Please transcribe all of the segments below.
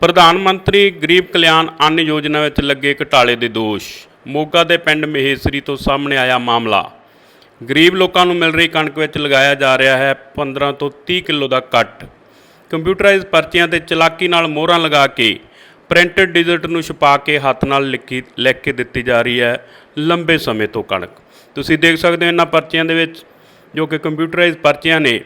ਪ੍ਰਧਾਨ ਮੰਤਰੀ ਗਰੀਬ ਕਲਿਆਣ ਅੰਨ ਯੋਜਨਾ ਵਿੱਚ ਲੱਗੇ ਘਟਾਲੇ ਦੇ ਦੋਸ਼। ਮੋਗਾ ਦੇ ਪਿੰਡ ਮਹੇਸਰੀ ਤੋਂ ਸਾਹਮਣੇ ਆਇਆ ਮਾਮਲਾ। ਗਰੀਬ ਲੋਕਾਂ ਨੂੰ ਮਿਲ ਰਹੀ ਕਣਕ ਵਿੱਚ ਲਗਾਇਆ ਜਾ ਰਿਹਾ ਹੈ 15 ਤੋਂ 30 ਕਿਲੋ ਦਾ ਕੱਟ। ਕੰਪਿਊਟਰਾਈਜ਼ ਪਰਚੀਆਂ ਤੇ ਚਲਾਕੀ ਨਾਲ ਮੋਹਰਾਂ ਲਗਾ ਕੇ ਪ੍ਰਿੰਟਡ ਡਿਜਿਟ ਨੂੰ ਛਪਾ ਕੇ ਹੱਥ ਨਾਲ ਲਿਖੀ ਲਿਖ ਕੇ ਦਿੱਤੀ ਜਾ ਰਹੀ ਹੈ ਲੰਬੇ ਸਮੇਂ ਤੋਂ ਕਣਕ। ਤੁਸੀਂ ਦੇਖ ਸਕਦੇ ਹੋ ਇਹਨਾਂ ਪਰਚੀਆਂ ਦੇ ਵਿੱਚ ਜੋ ਕਿ ਕੰਪਿਊਟਰਾਈਜ਼ ਪਰਚੀਆਂ ਨੇ,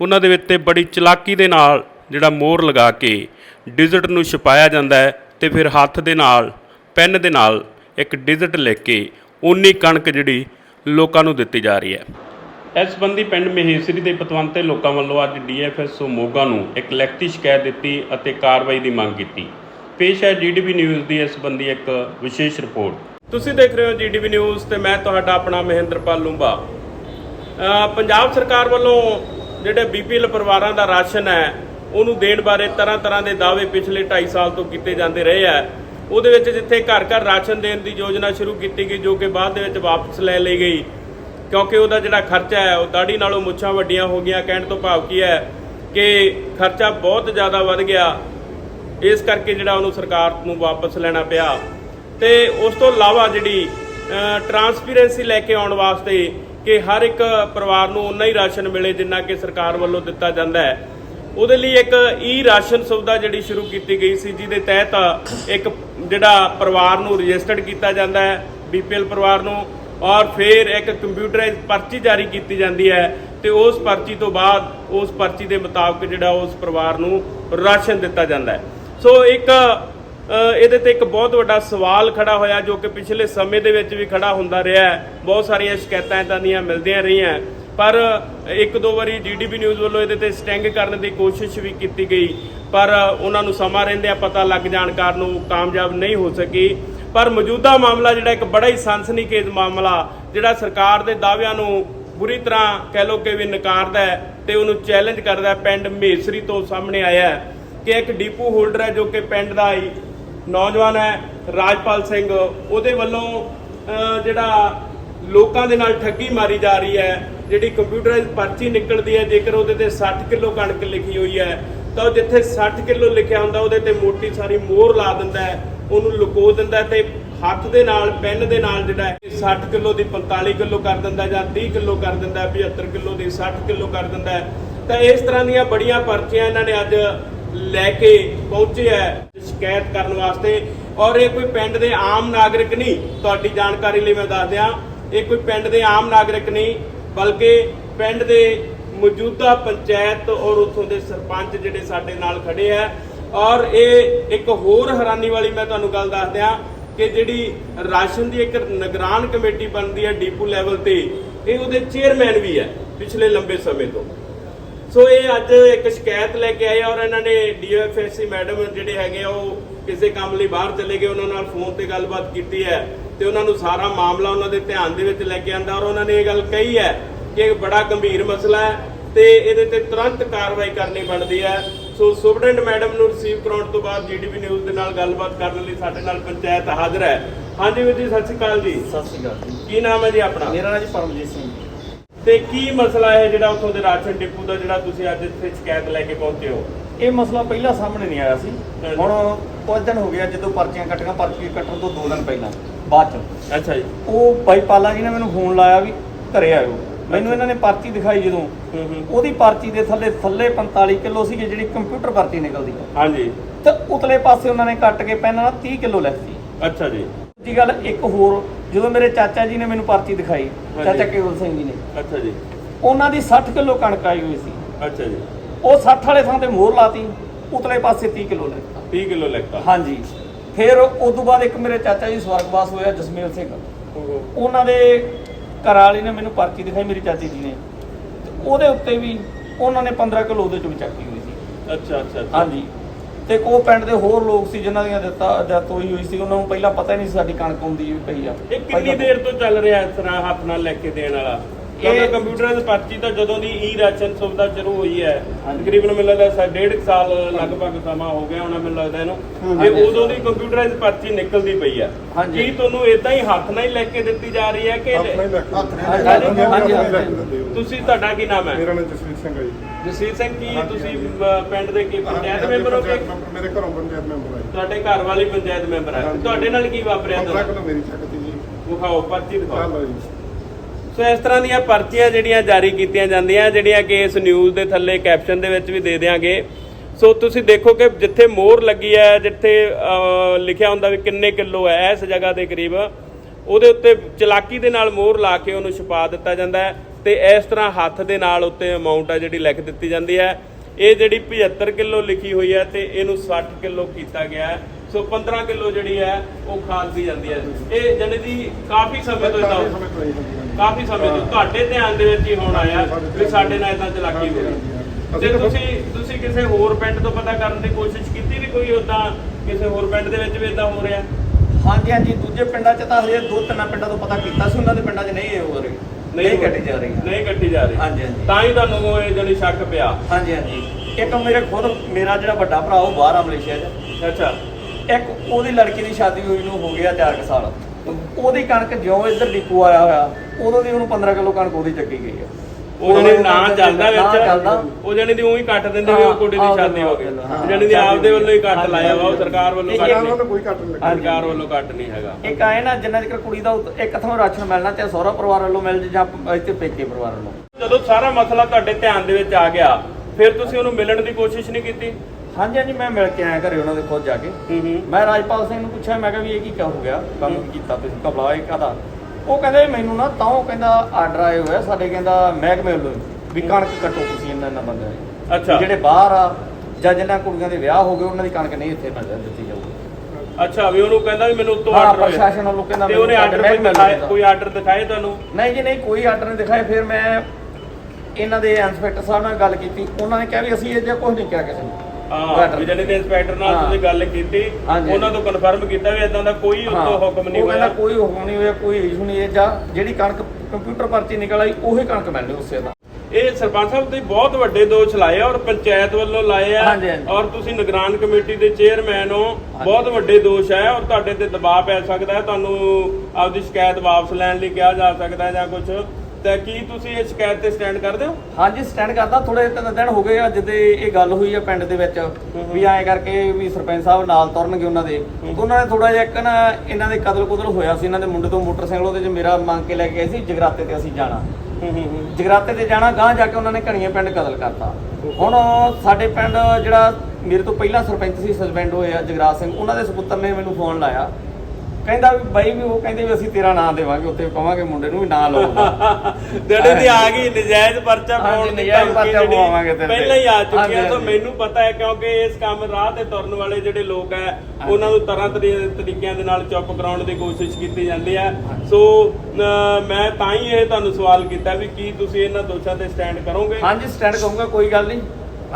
ਉਹਨਾਂ ਦੇ ਵਿੱਚ ਤੇ ਬੜੀ ਚਲਾਕੀ ਦੇ ਨਾਲ ਜਿਹੜਾ ਮੋਹਰ ਲਗਾ ਕੇ ਡਿਜਿਟ ਨੂੰ ਛਪਾਇਆ ਜਾਂਦਾ ਹੈ ਤੇ ਫਿਰ ਹੱਥ ਦੇ ਨਾਲ, ਪੈਨ ਦੇ ਨਾਲ ਇੱਕ ਡਿਜਿਟ ਲਿਖ ਕੇ ਉਨੀ ਕਣਕ ਜਿਹੜੀ ਲੋਕਾਂ ਨੂੰ ਦਿੱਤੀ ਜਾ ਰਹੀ ਹੈ। ਇਸ ਸੰਬੰਧੀ ਪਿੰਡ ਮਹੇਸਰੀ ਦੇ ਪਤਵੰਤੇ ਲੋਕਾਂ ਵੱਲੋਂ ਅੱਜ ਡੀਐਫਐਸਓ ਮੋਗਾ ਨੂੰ ਇੱਕ ਲਿਖਤੀ ਸ਼ਿਕਾਇਤ ਦਿੱਤੀ ਅਤੇ ਕਾਰਵਾਈ ਦੀ ਮੰਗ ਕੀਤੀ। ਪੇਸ਼ ਹੈ ਜੀਡੀਬੀ ਨਿਊਜ਼ ਦੀ ਇਸ ਸੰਬੰਧੀ ਇੱਕ ਵਿਸ਼ੇਸ਼ ਰਿਪੋਰਟ। ਤੁਸੀਂ ਦੇਖ ਰਹੇ ਹੋ ਜੀਡੀਬੀ ਨਿਊਜ਼ ਤੇ ਮੈਂ ਤੁਹਾਡਾ ਆਪਣਾ ਮਹਿੰਦਰਪਾਲ ਲੂੰਬਾ। ਪੰਜਾਬ ਸਰਕਾਰ ਵੱਲੋਂ ਜਿਹੜੇ ਬੀਪੀਐਲ ਪਰਿਵਾਰਾਂ ਦਾ ਰਾਸ਼ਨ ਹੈ ਉਹਨੂੰ ਦੇਣ ਬਾਰੇ ਤਰ੍ਹਾਂ ਤਰ੍ਹਾਂ ਦੇ ਦਾਅਵੇ ਪਿਛਲੇ 2.5 ਸਾਲ ਤੋਂ ਕੀਤੇ ਜਾਂਦੇ ਰਹੇ ਆ। ਉਹਦੇ ਵਿੱਚ ਜਿੱਥੇ ਘਰ ਘਰ ਰਾਸ਼ਨ ਦੇਣ ਦੀ ਯੋਜਨਾ ਸ਼ੁਰੂ ਕੀਤੀ ਗਈ, ਜੋ ਕਿ ਬਾਅਦ ਦੇ ਵਿੱਚ ਵਾਪਸ ਲੈ ਲਈ ਗਈ। ਕਿਉਂਕਿ ਉਹਦਾ ਜਿਹੜਾ ਖਰਚਾ ਹੈ, ਉਹ ਦਾੜੀ ਨਾਲੋਂ ਮੁੱਛਾਂ ਵੱਡੀਆਂ ਹੋ ਗਈਆਂ। ਕਹਿਣ ਤੋਂ ਭਾਵ ਕੀ ਹੈ ਕਿ ਖਰਚਾ ਬਹੁਤ ਜ਼ਿਆਦਾ ਵੱਧ ਗਿਆ। ਇਸ ਕਰਕੇ ਜਿਹੜਾ ਉਹਨੂੰ ਸਰਕਾਰ ਨੂੰ ਵਾਪਸ ਲੈਣਾ ਪਿਆ। ਤੇ ਉਸ ਤੋਂ ਇਲਾਵਾ ਜਿਹੜੀ ਟਰਾਂਸਪੇਰੈਂਸੀ ਲੈ ਕੇ ਆਉਣ ਵਾਸਤੇ ਕਿ ਹਰ ਇੱਕ ਪਰਿਵਾਰ ਨੂੰ ਉਨਾ ਹੀ ਰਾਸ਼ਨ ਮਿਲੇ ਜਿੰਨਾ ਕਿ ਸਰਕਾਰ ਵੱਲੋਂ ਦਿੱਤਾ ਜਾਂਦਾ ਹੈ। ਉਹਦੇ ਲਈ ਇੱਕ ਈ ਰਾਸ਼ਨ ਸੁਵਿਧਾ ਜਿਹੜੀ ਸ਼ੁਰੂ ਕੀਤੀ ਗਈ ਸੀ, ਜਿਹਦੇ ਤਹਿਤ ਇੱਕ ਜਿਹੜਾ ਪਰਿਵਾਰ ਨੂੰ ਰਜਿਸਟਰਡ ਕੀਤਾ ਜਾਂਦਾ ਹੈ ਬੀਪੀਐਲ ਪਰਿਵਾਰ ਨੂੰ, ਔਰ ਫਿਰ ਇੱਕ ਕੰਪਿਊਟਰਾਈਜ਼ ਪਰਚੀ ਜਾਰੀ ਕੀਤੀ ਜਾਂਦੀ ਹੈ ਤੇ ਉਸ ਪਰਚੀ ਤੋਂ ਬਾਅਦ ਉਸ ਪਰਚੀ ਦੇ ਮੁਤਾਬਕ ਜਿਹੜਾ ਉਸ ਪਰਿਵਾਰ ਨੂੰ ਰਾਸ਼ਨ ਦਿੱਤਾ ਜਾਂਦਾ ਹੈ। ਸੋ ਇੱਕ ਇਹਦੇ ਤੇ ਇੱਕ ਬਹੁਤ ਵੱਡਾ ਸਵਾਲ ਖੜਾ ਹੋਇਆ ਜੋ ਕਿ ਪਿਛਲੇ ਸਮੇਂ ਦੇ ਵਿੱਚ ਵੀ ਖੜਾ ਹੁੰਦਾ ਰਿਹਾ ਹੈ। ਬਹੁਤ ਸਾਰੀਆਂ ਸ਼ਿਕਾਇਤਾਂ ਇਦਾਂ ਦੀਆਂ ਮਿਲਦੀਆਂ ਰਹੀਆਂ। ਪਰ ਇੱਕ ਦੋ ਵਾਰੀ ਜੀਡੀਪੀ ਨਿਊਜ਼ ਵੱਲੋਂ ਇਹਦੇ ਤੇ ਸਟੈਂਗ ਕਰਨ ਦੀ ਕੋਸ਼ਿਸ਼ ਵੀ ਕੀਤੀ ਗਈ। ਪਰ ਉਹਨਾਂ ਨੂੰ ਸਮਾਂ ਰਹਿੰਦਿਆਂ ਪਤਾ ਲੱਗ ਜਾਣ ਕਾਰਨ ਉਹ ਕਾਮਯਾਬ ਨਹੀਂ ਹੋ ਸਕੀ। ਪਰ ਮੌਜੂਦਾ ਮਾਮਲਾ ਜਿਹੜਾ ਇੱਕ ਬੜਾ ਹੀ ਸਨਸਨੀਖੇਜ਼ ਮਾਮਲਾ, ਜਿਹੜਾ ਸਰਕਾਰ ਦੇ ਦਾਅਵਿਆਂ ਨੂੰ ਬੁਰੀ ਤਰ੍ਹਾਂ ਕਹਿ ਲੋ ਕਿ ਵੀ ਨਕਾਰਦਾ ਹੈ ਤੇ ਉਹਨੂੰ ਚੈਲੰਜ ਕਰਦਾ ਹੈ, ਪਿੰਡ ਮੇਸਰੀ ਤੋਂ ਸਾਹਮਣੇ ਆਇਆ ਹੈ ਕਿ ਇੱਕ ਡੀਪੂ ਹੋਲਡਰ ਹੈ ਜੋ ਕਿ ਪਿੰਡ ਦਾ ਹੀ ਨੌਜਵਾਨ ਹੈ, ਰਾਜਪਾਲ ਸਿੰਘ। ਉਹਦੇ ਵੱਲੋਂ ਜਿਹੜਾ ਲੋਕਾਂ ਦੇ ਨਾਲ ਠੱਗੀ ਮਾਰੀ ਜਾ ਰਹੀ ਹੈ। ਜਿਹੜੀ ਕੰਪਿਊਟਰਾਈਜ਼ ਪਰਚੀ ਨਿਕਲਦੀ ਹੈ, ਜੇਕਰ ਉਹਦੇ ਤੇ 60 ਕਿਲੋ ਕਣਕ ਲਿਖੀ ਹੋਈ ਹੈ, ਤਾਂ ਉਹ ਜਿੱਥੇ 60 ਕਿਲੋ ਲਿਖਿਆ ਹੁੰਦਾ, ਉਹਦੇ ਤੇ ਮੋਟੀ ਸਾਰੀ ਮੋਹਰ ਲਾ ਦਿੰਦਾ ਹੈ, ਉਹਨੂੰ ਲੁਕੋ ਦਿੰਦਾ ਹੈ ਤੇ ਹੱਥ ਦੇ ਨਾਲ, ਪੈਨ ਦੇ ਨਾਲ ਜਿਹੜਾ ਹੈ 60 ਕਿਲੋ ਦੀ 45 ਕਿਲੋ ਕਰ ਦਿੰਦਾ ਜਾਂ 30 ਕਿਲੋ ਕਰ ਦਿੰਦਾ ਹੈ 75 ਕਿਲੋ ਦੀ 60 ਕਿਲੋ ਕਰ ਦਿੰਦਾ ਤਾਂ ਇਸ ਤਰ੍ਹਾਂ ਦੀਆਂ ਬੜੀਆਂ ਪਰਚੀਆਂ ਇਹਨਾਂ ਨੇ ਅੱਜ ਲੈ ਕੇ ਪਹੁੰਚੇ ਹੈ ਸ਼ਿਕਾਇਤ ਕਰਨ ਵਾਸਤੇ। ਔਰ ਇਹ ਕੋਈ ਪਿੰਡ ਦੇ ਆਮ ਨਾਗਰਿਕ ਨਹੀਂ, ਤੁਹਾਡੀ ਜਾਣਕਾਰੀ ਲਈ ਮੈਂ ਦੱਸ ਦਿਆਂ ਇਹ ਕੋਈ ਪਿੰਡ ਦੇ ਆਮ ਨਾਗਰਿਕ ਨਹੀਂ, ਬਲਕਿ ਪਿੰਡ ਦੇ ਮੌਜੂਦਾ ਪੰਚਾਇਤ ਔਰ ਉੱਥੋਂ ਦੇ ਸਰਪੰਚ ਜਿਹੜੇ ਸਾਡੇ ਨਾਲ ਖੜੇ ਆ। ਔਰ ਇਹ ਇੱਕ ਹੋਰ ਹੈਰਾਨੀ ਵਾਲੀ ਮੈਂ ਤੁਹਾਨੂੰ ਗੱਲ ਦੱਸ ਦਿਆਂ ਕਿ ਜਿਹੜੀ ਰਾਸ਼ਨ ਦੀ ਇੱਕ ਨਿਗਰਾਨ ਕਮੇਟੀ ਬਣਦੀ ਹੈ ਡੀਪੂ ਲੈਵਲ ਤੇ, ਇਹ ਉਹਦੇ ਚੇਅਰਮੈਨ ਵੀ ਹੈ ਪਿਛਲੇ ਲੰਬੇ ਸਮੇਂ ਤੋਂ। ਸੋ ਇਹ ਅੱਜ ਇੱਕ ਸ਼ਿਕਾਇਤ ਲੈ ਕੇ ਆਏ ਔਰ ਇਹਨਾਂ ਨੇ ਡੀਐਫਐਸਸੀ ਮੈਡਮ ਜਿਹੜੇ ਹੈਗੇ ਆ, ਉਹ ਕਿਸੇ ਕੰਮ ਲਈ ਬਾਹਰ ਚਲੇ ਗਏ, ਉਹਨਾਂ ਨਾਲ ਫੋਨ ਤੇ ਗੱਲਬਾਤ ਕੀਤੀ ਹੈ। ਤੇ ਉਹਨਾਂ ਨੂੰ ਸਾਰਾ ਮਾਮਲਾ ਉਹਨਾਂ ਦੇ ਧਿਆਨ ਦੇ ਵਿੱਚ ਲੈ ਕੇ ਆਂਦਾ ਔਰ ਉਹਨਾਂ ਨੇ ਇਹ ਗੱਲ ਕਹੀ ਹੈ ਕਿ ਇਹ ਬੜਾ ਗੰਭੀਰ ਮਸਲਾ ਹੈ ਤੇ ਇਹਦੇ ਤੇ ਤੁਰੰਤ ਕਾਰਵਾਈ ਕਰਨੀ ਬਣਦੀ ਹੈ। ਸੋ ਸੁਪਰਡੈਂਟ ਮੈਡਮ ਨੂੰ ਰਿਸੀਵ ਕਰਾਉਣ ਤੋਂ ਬਾਅਦ ਜੀਡੀਪੀ ਨਿਊਜ਼ ਦੇ ਨਾਲ ਗੱਲਬਾਤ ਕਰਨ ਲਈ ਸਾਡੇ ਨਾਲ ਪੰਚਾਇਤ ਹਾਜ਼ਰ ਹੈ। ਹਾਂਜੀ ਵੀਰ ਜੀ ਸਤਿ ਸ਼੍ਰੀ ਅਕਾਲ ਜੀ। ਸਤਿ ਸ਼੍ਰੀ ਅਕਾਲ ਜੀ। ਕੀ ਨਾਮ ਹੈ ਜੀ ਆਪਣਾ? ਮੇਰਾ ਨਾਮ ਜੀ ਪਰਮਜੀਤ ਸਿੰਘ ਤੇ ਕੀ ਮਸਲਾ ਹੈ ਜਿਹੜਾ ਉੱਥੋਂ ਦੇ ਰਾਸ਼ਨ ਡਿਪੂ ਦਾ ਜਿਹੜਾ ਤੁਸੀਂ ਅੱਜ ਇੱਥੇ ਸ਼ਿਕਾਇਤ ਲੈ ਕੇ ਪਹੁੰਚੇ ਹੋ? ਇਹ ਮਸਲਾ ਪਹਿਲਾਂ ਸਾਹਮਣੇ ਨਹੀਂ ਆਇਆ ਸੀ। ਹੁਣ ਕੁਝ ਦਿਨ ਹੋ ਗਿਆ ਜਦੋਂ ਪਰਚੀਆਂ ਕੱਟੀਆਂ ਪਰਚੀ ਕੱਟਣ ਤੋਂ 2 ਦਿਨ ਪਹਿਲਾਂ। ਬਾਅਦ ਚ। ਅੱਛਾ ਜੀ। ਉਹ ਭਾਈ ਪਾਲਾ ਜੀ ਨੇ ਮੈਨੂੰ ਫੋਨ ਲਾਇਆ ਵੀ ਘਰੇ ਆਇਓ। ਮੈਨੂੰ ਇਹਨਾਂ ਨੇ ਪਰਚੀ ਦਿਖਾਈ ਜਦੋਂ। ਹੂੰ ਹੂੰ। ਉਹਦੀ ਪਰਚੀ ਦੇ ਥੱਲੇ ਥੱਲੇ 45 ਕਿਲੋ ਸੀ ਜਿਹੜੀ ਕੰਪਿਊਟਰ ਪਰਚੀ ਨਿਕਲਦੀ ਹੈ ਹਾਂਜੀ। ਤੇ ਉਤਲੇ ਪਾਸੇ ਉਹਨਾਂ ਨੇ ਕੱਟ ਕੇ ਪੈਨ ਨਾਲ 30 ਕਿਲੋ ਲਿਖਤੀ ਅੱਛਾ ਜੀ। ਜੀ ਗੱਲ ਇੱਕ ਹੋਰ ਜਦੋਂ ਮੇਰੇ ਚਾਚਾ ਜੀ ਨੇ ਮੈਨੂੰ ਪਰਚੀ ਦਿਖਾਈ। ਚਾਚਾ ਕੇਵਲ ਸਿੰਘ ਜੀ ਨੇ। ਅੱਛਾ ਜੀ। ਉਹਨਾਂ ਦੀ 60 ਕਿਲੋ ਕਣਕ ਆਈ ਹੋਈ ਸੀ। ਅੱਛਾ ਜੀ। ਉਹ 60 ਵਾਲੇ ਥਾਂ ਤੇ ਮੋਹਰ ਲਾਤੀ ਉਤਲੇ ਪਾਸੇ 30 ਕਿਲੋ ਲਿਖਤਾ 30 ਕਿਲੋ ਲੈਤਾ। ਹਾਂਜੀ। ਫਿਰ ਉਸ ਤੋਂ ਬਾਅਦ ਇੱਕ ਮੇਰੇ ਚਾਚਾ ਜੀ ਸਵਰਗਵਾਸ ਹੋਇਆ ਜਸਮੇਲ ਸਿੰਘ। ਉਹਨਾਂ ਦੇ ਘਰ ਵਾਲੀ ਨੇ ਮੈਨੂੰ ਪਰਚੀ ਦਿਖਾਈ ਮੇਰੀ ਚਾਚੀ ਜੀ ਨੇ। ਉਹਦੇ ਉੱਤੇ ਵੀ ਉਹਨਾਂ ਨੇ 15 ਕਿਲੋ ਉਹਦੇ ਚੋਂ ਚੱਕੀ ਹੋਈ ਸੀ। ਅੱਛਾ ਅੱਛਾ ਹਾਂਜੀ। ਤੇ ਉਹ ਪਿੰਡ ਦੇ ਹੋਰ ਲੋਕ ਸੀ ਜਿਨ੍ਹਾਂ ਦੀਆਂ ਦਿੱਤਾ ਡੈਥ ਹੋਈ ਹੋਈ ਸੀ ਉਹਨਾਂ ਨੂੰ ਪਹਿਲਾਂ ਪਤਾ ਹੀ ਨਹੀਂ ਸੀ ਸਾਡੀ ਕਣਕ ਆਉਂਦੀ ਪਈ ਆ। ਇਹ ਕਿੰਨੀ ਦੇਰ ਤੋਂ ਚੱਲ ਰਿਹਾ ਇਸ ਤਰ੍ਹਾਂ ਹੱਥ ਨਾਲ ਲੈ ਕੇ ਦੇਣ ਵਾਲਾ? ਕਿਉਂਕਿ ਇਹ ਕੰਪਿਊਟਰਾਈਜ਼ ਪਰਚੀ ਤਾਂ ਜਦੋਂ ਦੀ ਈ ਰਾਸ਼ਨ ਸੁਵਿਧਾ ਸ਼ੁਰੂ ਹੋਈ ਹੈ। ਤਕਰੀਬਨ ਮੈਨੂੰ ਲੱਗਦਾ ਸਾ ਡੇਢ ਸਾਲ ਲਗਭਗ ਸਮਾਂ ਹੋ ਗਿਆ ਹੋਣਾ ਮੈਨੂੰ ਲੱਗਦਾ ਇਹਨੂੰ। ਤੇ ਉਦੋਂ ਦੀ ਕੰਪਿਊਟਰਾਈਜ਼ ਪਰਚੀ ਨਿਕਲਦੀ ਪਈ ਹੈ। ਕੀ ਤੁਹਾਨੂੰ ਇਦਾਂ ਹੀ ਹੱਥ ਨਾਲ ਹੀ ਲੈ ਕੇ ਦਿੱਤੀ ਜਾ ਰਹੀ ਹੈ ਕਿ। ਤੁਸੀਂ ਤੁਹਾਡਾ ਕੀ ਨਾਮ ਹੈ? ਮੇਰਾ ਨਾਮ ਜਸਵੀਰ ਸਿੰਘ ਹੈ ਜੀ। ਜਸਵੀਰ ਸਿੰਘ ਕੀ ਤੁਸੀਂ ਪਿੰਡ ਦੇ ਕੀ ਪੰਚਾਇਤ ਮੈਂਬਰ ਹੋ ਕਿ ਮੇਰੇ ਘਰੋਂ ਪੰਚਾਇਤ ਮੈਂਬਰ ਹੈ ਤੁਹਾਡੇ ਘਰ ਵਾਲੀ ਪੰਚਾਇਤ ਮੈਂਬਰ ਹੈ। ਤੁਹਾਡੇ ਨਾਲ ਕੀ ਵਾਪਰਿਆ 15 ਤੁਹਾਨੂੰ ਕਿਲੋ ਮੇਰੀ ਚੱਕਤੀ ਜੀ। ਵਿਖਾਓ ਪਰਚੀ ਦਿਖਾਓ। ਸੋ ਇਸ ਤਰ੍ਹਾਂ ਦੀਆਂ ਪਰਚੀਆਂ ਜਿਹੜੀਆਂ ਜਾਰੀ ਕੀਤੀਆਂ ਜਾਂਦੀਆਂ, ਜਿਹੜੀਆਂ ਕਿ ਇਸ ਨਿਊਜ਼ ਦੇ ਥੱਲੇ ਕੈਪਸ਼ਨ ਦੇ ਵਿੱਚ ਵੀ ਦੇ ਦਿਆਂਗੇ। ਸੋ ਤੁਸੀਂ ਦੇਖੋ ਕਿ ਜਿੱਥੇ ਮੋਹਰ ਲੱਗੀ ਹੈ, ਜਿੱਥੇ ਲਿਖਿਆ ਹੁੰਦਾ ਵੀ ਕਿੰਨੇ ਕਿਲੋ ਹੈ, ਇਸ ਜਗ੍ਹਾ ਦੇ ਕਰੀਬ, ਉਹਦੇ ਉੱਤੇ ਚਲਾਕੀ ਦੇ ਨਾਲ ਮੋਹਰ ਲਾ ਕੇ ਉਹਨੂੰ ਛਪਾ ਦਿੱਤਾ ਜਾਂਦਾ ਹੈ ਤੇ ਇਸ ਤਰ੍ਹਾਂ ਹੱਥ ਦੇ ਨਾਲ ਉੱਤੇ ਅਮਾਉਂਟ ਆ ਜਿਹੜੀ ਲਿਖ ਦਿੱਤੀ ਜਾਂਦੀ ਹੈ। ਇਹ ਜਿਹੜੀ 75 ਕਿਲੋ ਲਿਖੀ ਹੋਈ ਹੈ ਤੇ ਇਹਨੂੰ 60 ਕਿਲੋ ਕੀਤਾ ਗਿਆ ਹੈ। ਸੋ 15 ਕਿਲੋ ਜਿਹੜੀ ਹੈ ਉਹ ਖਾਲਦੀ ਜਾਂਦੀ ਹੈ। ਇਹ ਜਣੇ ਦੀ ਕਾਫੀ ਸਮੇਂ ਤੋਂ ਇਦਾਂ ਕਾਫੀ ਸਮੇਂ ਤੋਂ ਤੁਹਾਡੇ ਧਿਆਨ ਦੇ ਵਿੱਚ ਹੀ ਹੁਣ ਆਇਆ ਵੀ ਸਾਡੇ ਨਾਲ ਇਦਾਂ ਚਲਾਕੀ ਹੋ ਰਹੀ ਤੇ ਤੁਸੀਂ ਤੁਸੀਂ ਕਿਸੇ ਹੋਰ ਪਿੰਡ ਤੋਂ ਪਤਾ ਕਰਨ ਦੀ ਕੋਸ਼ਿਸ਼ ਕੀਤੀ ਵੀ ਕੋਈ ਉਦਾਂ ਕਿਸੇ ਹੋਰ ਪਿੰਡ ਦੇ ਵਿੱਚ ਵੀ ਇਦਾਂ ਹੋ ਰਿਹਾ? ਹਾਂਜੀ ਹਾਂਜੀ ਦੂਜੇ ਪਿੰਡਾਂ 'ਚ ਤਾਂ ਹਜੇ ਦੋ ਤਿੰਨ ਪਿੰਡਾਂ ਤੋਂ ਪਤਾ ਕੀਤਾ ਸੀ ਉਹਨਾਂ ਦੇ ਪਿੰਡਾਂ 'ਚ ਨਹੀਂ ਇਹ ਹੋ ਰਹੀ। ਨਹੀਂ ਕੱਟੀ ਜਾ ਰਹੀ। ਨਹੀਂ ਕੱਟੀ ਜਾ ਰਹੀ। ਹਾਂਜੀ, ਹਾਂਜੀ। ਤਾਂ ਹੀ ਤੁਹਾਨੂੰ ਇਹ ਜਿਹੜੀ ਸ਼ੱਕ ਪਿਆ। ਹਾਂਜੀ ਹਾਂਜੀ। ਇੱਕ ਮੇਰੇ ਖੁਦ ਮੇਰਾ ਜਿਹੜਾ ਵੱਡਾ ਭਰਾ ਉਹ ਬਾਹਰ ਆ ਮਲੇਸ਼ੀਆ 'ਚ। ਅੱਛਾ। ਇੱਕ ਉਹਦੀ ਲੜਕੀ ਦੀ ਸ਼ਾਦੀ ਹੋਈ ਨੂੰ ਹੋ ਗਿਆ 4 ਸਾਲ। ਉਹਦੀ ਕਣਕ ਜਿਉਂ ਇੱਧਰ ਡਿਪੂ ਆਇਆ ਹੋਇਆ ਉਦੋਂ ਦੀ ਉਹਨੂੰ 15 ਕਿਲੋ ਕਣਕ ਉਹਦੀ ਚੱਕੀ ਗਈ ਹੈ ਉਹ ਨਾਂ ਚੱਲਦਾ। ਵਿੱਚ। ਉਹ ਜਣੀ ਦੀ ਉਹੀ ਕੱਟ ਦਿੰਦੇ ਵੀ ਉਹ ਕੁੜੀ ਦੀ ਸ਼ਾਦੀ ਹੋ ਗਈ। ਜਣੀ ਦੀ ਆਪਦੇ ਵੱਲੋਂ ਹੀ ਕੱਟ ਲਾਇਆ ਵਾ ਉਹ। ਸਰਕਾਰ ਵੱਲੋਂ ਕੱਟ ਨਹੀਂ। ਵੱਲੋਂ ਕੋਈ ਕੱਟ ਨਹੀਂ। ਲੱਗਾ ਸਰਕਾਰ ਵੱਲੋਂ ਕੱਟ ਨਹੀਂ ਹੈਗਾ। ਇੱਕ ਆਏ ਨਾ ਜਿੰਨਾ ਚਿਰ ਕੁੜੀ ਦਾ ਇੱਕ ਥਾਂ ਰਾਸ਼ਨ ਮਿਲਣਾ ਚਾਹੇ ਸਹੁਰਾ ਪਰਿਵਾਰ ਵੱਲੋਂ ਮਿਲ ਜੇ ਜਾਂ ਇੱਥੇ ਪੇਕੇ ਪਰਿਵਾਰ ਵੱਲੋਂ। ਜਦੋਂ ਸਾਰਾ ਮਸਲਾ ਤੁਹਾਡੇ ਧਿਆਨ ਦੇ ਵਿੱਚ ਆ ਗਿਆ ਫਿਰ ਤੁਸੀਂ ਉਹਨੂੰ ਮਿਲਣ ਦੀ ਕੋਸ਼ਿਸ਼ ਨਹੀਂ ਕੀਤੀ? ਹਾਂਜੀ ਹਾਂਜੀ ਮੈਂ ਮਿਲ ਕੇ ਆਇਆ ਘਰੇ ਉਹਨਾਂ ਦੇ ਖੁਦ ਜਾ ਕੇ। ਹੂੰ ਹੂੰ। ਮੈਂ ਰਾਜਪਾਲ ਸਿੰਘ ਨੂੰ ਪੁੱਛਿਆ ਮੈਂ ਕਿਹਾ ਵੀ ਇਹ ਕੀ ਹੋ ਗਿਆ? ਕੰਮ ਕੀ ਕੀਤਾ ਤੁਸੀਂ ਕਬਲਾ ਇਹ ਕਾਦਾ ਉਹ ਕਹਿੰਦੇ ਮੈਨੂੰ ਨਾ ਤਾਂ ਉਹ ਕਹਿੰਦਾ ਆਰਡਰ ਆਏ ਹੋਇਆ ਸਾਡੇ ਕਹਿੰਦਾ ਮਹਿਕਮੇ ਵੱਲੋਂ ਵੀ ਕਣਕ ਕੱਟੋ ਤੁਸੀਂ ਇਹਨਾਂ ਇਹਨਾਂ ਬੰਦਿਆਂ ਦੀ ਅੱਛਾ। ਜਿਹੜੇ ਬਾਹਰ ਆ ਜਾਂ ਜਿਨ੍ਹਾਂ ਕੁੜੀਆਂ ਦੇ ਵਿਆਹ ਹੋ ਗਏ ਉਹਨਾਂ ਦੀ ਕਣਕ ਨਹੀਂ ਇੱਥੇ ਮਿਲ ਦਿੱਤੀ ਜਾਊਗੀ। ਅੱਛਾ ਵੀ ਉਹਨੂੰ ਕਹਿੰਦਾ ਵੀ ਮੈਨੂੰ ਉੱਤੋਂ ਆਰਡਰ ਪ੍ਰਸ਼ਾਸਨ ਵੱਲੋਂ ਕਹਿੰਦਾ ਤੇ ਉਹਨੇ ਆਰਡਰ ਕੋਈ ਆਰਡਰ ਦਿਖਾਏ ਤੁਹਾਨੂੰ? ਨਹੀਂ ਜੀ ਨਹੀਂ ਕੋਈ ਆਰਡਰ ਨਹੀਂ ਦਿਖਾਏ ਫਿਰ ਮੈਂ ਇਹਨਾਂ ਦੇ ਇੰਸਪੈਕਟਰ ਸਾਹਿਬ ਨਾਲ ਗੱਲ ਕੀਤੀ। ਉਹਨਾਂ ਨੇ ਕਿਹਾ ਵੀ ਅਸੀਂ ਇਹ ਜਿਹਾ ਕੁਝ ਨਹੀਂ ਕਿਹਾ ਕਿਸੇ ਨੂੰ। ਹਾਂ Order। ਵੀ ਜਿਹੜੇ ਦੇ ਇੰਸਪੈਕਟਰ ਨਾਲ ਹਾਂ। ਤੁਸੀਂ ਗੱਲ ਕੀਤੀ ਹਾਂਜੀ। ਉਹਨਾਂ ਤੋਂ ਕਨਫਰਮ ਕੀਤਾ ਵੀ ਇਦਾਂ ਦਾ ਕੋਈ ਹਾਂ, ਉੱਤੋਂ ਹੁਕਮ ਨਹੀਂ ਉਹ ਕਹਿੰਦਾ ਹੋਇਆ ਕੋਈ ਹੁਕਮ ਨਹੀਂ ਹੋਇਆ ਕੋਈ ਇਸ਼ੂ ਨਹੀਂ ਹੈ ਜਾਂ ਜਿਹੜੀ ਕਣਕ ਕੰਪਿਊਟਰ ਪਰਚੀ ਨਿਕਲ ਆਈ ਉਹੀ ਕਣਕ ਮਿਲਣੀ ਉਸੇ ਦਾ ਇਹ ਸਰਪੰਚ ਸਾਹਿਬ ਤੁਸੀਂ ਬਹੁਤ ਵੱਡੇ ਦੋਸ਼ ਲਾਏ ਆ ਔਰ ਪੰਚਾਇਤ ਵੱਲੋਂ ਲਾਏ ਆ ਹਾਂਜੀ, ਹਾਂਜੀ। ਔਰ ਤੁਸੀਂ ਨਿਗਰਾਨ ਕਮੇਟੀ ਦੇ ਚੇਅਰਮੈਨ ਹੋ ਬਹੁਤ ਵੱਡੇ ਦੋਸ਼ ਹੈ ਔਰ ਤੁਹਾਡੇ ਤੇ ਦਬਾਅ ਪੈ ਸਕਦਾ ਹੈ ਤੁਹਾਨੂੰ ਆਪਦੀ ਸ਼ਿਕਾਇਤ ਵਾਪਸ ਲੈਣ ਲਈ ਕਿਹਾ ਜਾ ਸਕਦਾ ਹੈ ਜਾਂ ਕੁਝ ਤਾਂ ਕੀ ਤੁਸੀਂ ਇਹ ਸ਼ਿਕਾਇਤ ਤੇ ਸਟੈਂਡ ਕਰਦੇ ਹੋ? ਹਾਂਜੀ ਸਟੈਂਡ ਕਰਦਾ। ਥੋੜੇ ਤਿੰਨ ਦਿਨ ਹੋ ਗਏ ਆ ਜਿੱਦੇ ਇਹ ਗੱਲ ਹੋਈ ਆ ਪਿੰਡ ਦੇ ਵਿੱਚ ਵੀ ਐਂ ਕਰਕੇ ਵੀ ਸਰਪੰਚ ਸਾਹਿਬ ਨਾਲ ਤੁਰਨਗੇ ਉਹਨਾਂ ਦੇ। ਉਹਨਾਂ ਨੇ ਥੋੜਾ ਜਿਹਾ ਇੱਕ ਨਾ ਇਹਨਾਂ ਦੇ ਕਤਲ ਕੁਤਲ ਹੋਇਆ ਸੀ ਇਹਨਾਂ ਦੇ ਮੁੰਡੇ ਤੋਂ ਮੋਟਰਸਾਈਕਲ ਉਹਦੇ 'ਚ ਮੇਰਾ ਮੰਗ ਕੇ ਲੈ ਕੇ ਗਏ ਸੀ ਜਗਰਾਤੇ ਤੇ ਅਸੀਂ ਜਾਣਾ। ਜਗਰਾਤੇ ਤੇ ਜਾਣਾ ਗਾਂ ਜਾ ਕੇ ਉਹਨਾਂ ਨੇ ਘਣੀਆਂ ਪਿੰਡ ਕਤਲ ਕਰਤਾ। ਹੁਣ ਸਾਡੇ ਪਿੰਡ ਜਿਹੜਾ ਮੇਰੇ ਤੋਂ ਪਹਿਲਾਂ ਸਰਪੰਚ ਸੀ ਸਸਪੈਂਡ ਹੋਏ ਆ ਜਗਰਾਜ ਸਿੰਘ ਉਹਨਾਂ ਦੇ ਸੁਪੁੱਤਰ ਨੇ ਮੈਨੂੰ ਫੋਨ ਲਾਇਆ। ਕਹਿੰਦਾ ਵੀ ਬਾਈ ਵੀ ਉਹ ਕਹਿੰਦੇ ਵੀ ਅਸੀਂ ਤੇਰਾ ਨਾਂ ਦੇਵਾਂਗੇ ਉੱਥੇ ਕਵਾਂਗੇ ਮੁੰਡੇ ਨੂੰ ਵੀ ਨਾਂ ਲਊਗਾ ਜਿਹੜੇ ਦੀ ਆ ਗਈ ਨਜਾਇਜ਼ ਪਰਚਾ ਪਾਉਣ ਦੀ ਧਮਕੀ ਜਿਹੜੀ ਤੇ। ਪਹਿਲਾਂ ਹੀ ਆ ਚੁੱਕੀ ਹੈ ਤਾਂ। ਮੈਨੂੰ ਪਤਾ ਹੈ ਕਿਉਂਕਿ ਇਸ ਕੰਮ ਰਾਹ ਤੇ ਤੁਰਨ ਵਾਲੇ ਜਿਹੜੇ ਲੋਕ ਹੈ ਉਹਨਾਂ ਨੂੰ ਤਰ੍ਹਾਂ ਤਰੀ- ਤਰੀਕਿਆਂ ਦੇ ਨਾਲ ਚੁੱਪ ਕਰਾਉਣ ਦੀ ਕੋਸ਼ਿਸ਼ ਕੀਤੀ ਜਾਂਦੀ ਹੈ। ਸੋ ਮੈਂ ਤਾਂ ਹੀ ਇਹ ਤੁਹਾਨੂੰ ਸਵਾਲ ਕੀਤਾ ਵੀ ਕੀ ਤੁਸੀਂ ਇਹਨਾਂ ਦੋਸ਼ਾਂ ਤੇ ਸਟੈਂਡ ਕਰੋਗੇ? ਹਾਂਜੀ ਸਟੈਂਡ ਕਹੂੰਗਾ ਕੋਈ ਗੱਲ ਨਹੀਂ।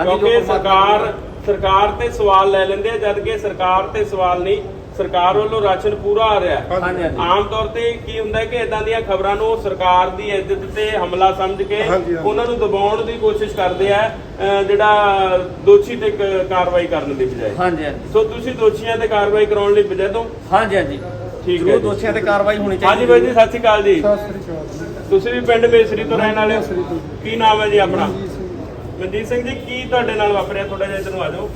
ਕਿਉਂਕਿ ਸਰਕਾਰ ਸਰਕਾਰ ਤੇ ਸਵਾਲ ਲੈ ਲੈਂਦੇ ਆ ਜਦ ਕਿ ਸਰਕਾਰ ਤੇ ਸਵਾਲ ਨਹੀਂ। ਸਰਕਾਰ ਵੱਲੋਂ ਰਾਸ਼ਨ ਪੂਰਾ ਆ ਰਿਹਾ ਹੈ। ਹਾਂਜੀ ਹਾਂਜੀ। ਆਮ ਤੌਰ ਤੇ ਕੀ ਹੁੰਦਾ ਹੈ ਕਿ ਇਦਾਂ ਦੀਆਂ ਖਬਰਾਂ ਨੂੰ ਸਰਕਾਰ ਦੀ ਇੱਜ਼ਤ ਤੇ ਹਮਲਾ ਸਮਝ ਕੇ ਹਾਂਜੀ, ਹਾਂਜੀ। ਉਹਨਾਂ ਨੂੰ ਦਬਾਉਣ ਦੀ ਕੋਸ਼ਿਸ਼ ਕਰਦੇ ਆ ਅਹ ਜਿਹੜਾ ਦੋਸ਼ੀ ਤੇ ਕ- ਕਾਰਵਾਈ ਕਰਨ ਦੀ ਬਜਾਏ। ਹਾਂਜੀ ਹਾਂਜੀ। ਸੋ ਤੁਸੀਂ ਦੋਸ਼ੀਆਂ ਤੇ ਕਾਰਵਾਈ ਕਰਾਉਣ ਲਈ ਬਜਾਏ ਤੋਂ? ਹਾਂਜੀ ਹਾਂਜੀ। ਠੀਕ ਹੈ ਜ਼ਰੂਰ ਜੀ। ਦੋਸ਼ੀਆਂ ਤੇ ਕਾਰਵਾਈ ਹੋਣੀ ਚਾਹੀਦੀ ਹਾਂਜੀ ਬਾਈ ਜੀ ਸਤਿ ਸ਼੍ਰੀ ਅਕਾਲ ਜੀ। ਸਤਿ ਸ੍ਰੀ ਅਕਾਲ ਤੁਸੀਂ ਵੀ ਪਿੰਡ ਮੇਸਰੀ ਤੋਂ ਰਹਿਣ ਵਾਲੇ ਹੋ? ਕੀ ਨਾਮ ਹੈ ਜੀ ਆਪਣਾ? ਮਨਜੀਤ ਸਿੰਘ। ਜੀ ਕੀ ਤੁਹਾਡੇ ਨਾਲ ਵਾਪਰਿਆ? ਥੋੜਾ ਜਿਹਾ ਇੱਧਰ ਨੂੰ ਆ ਜਾਓ।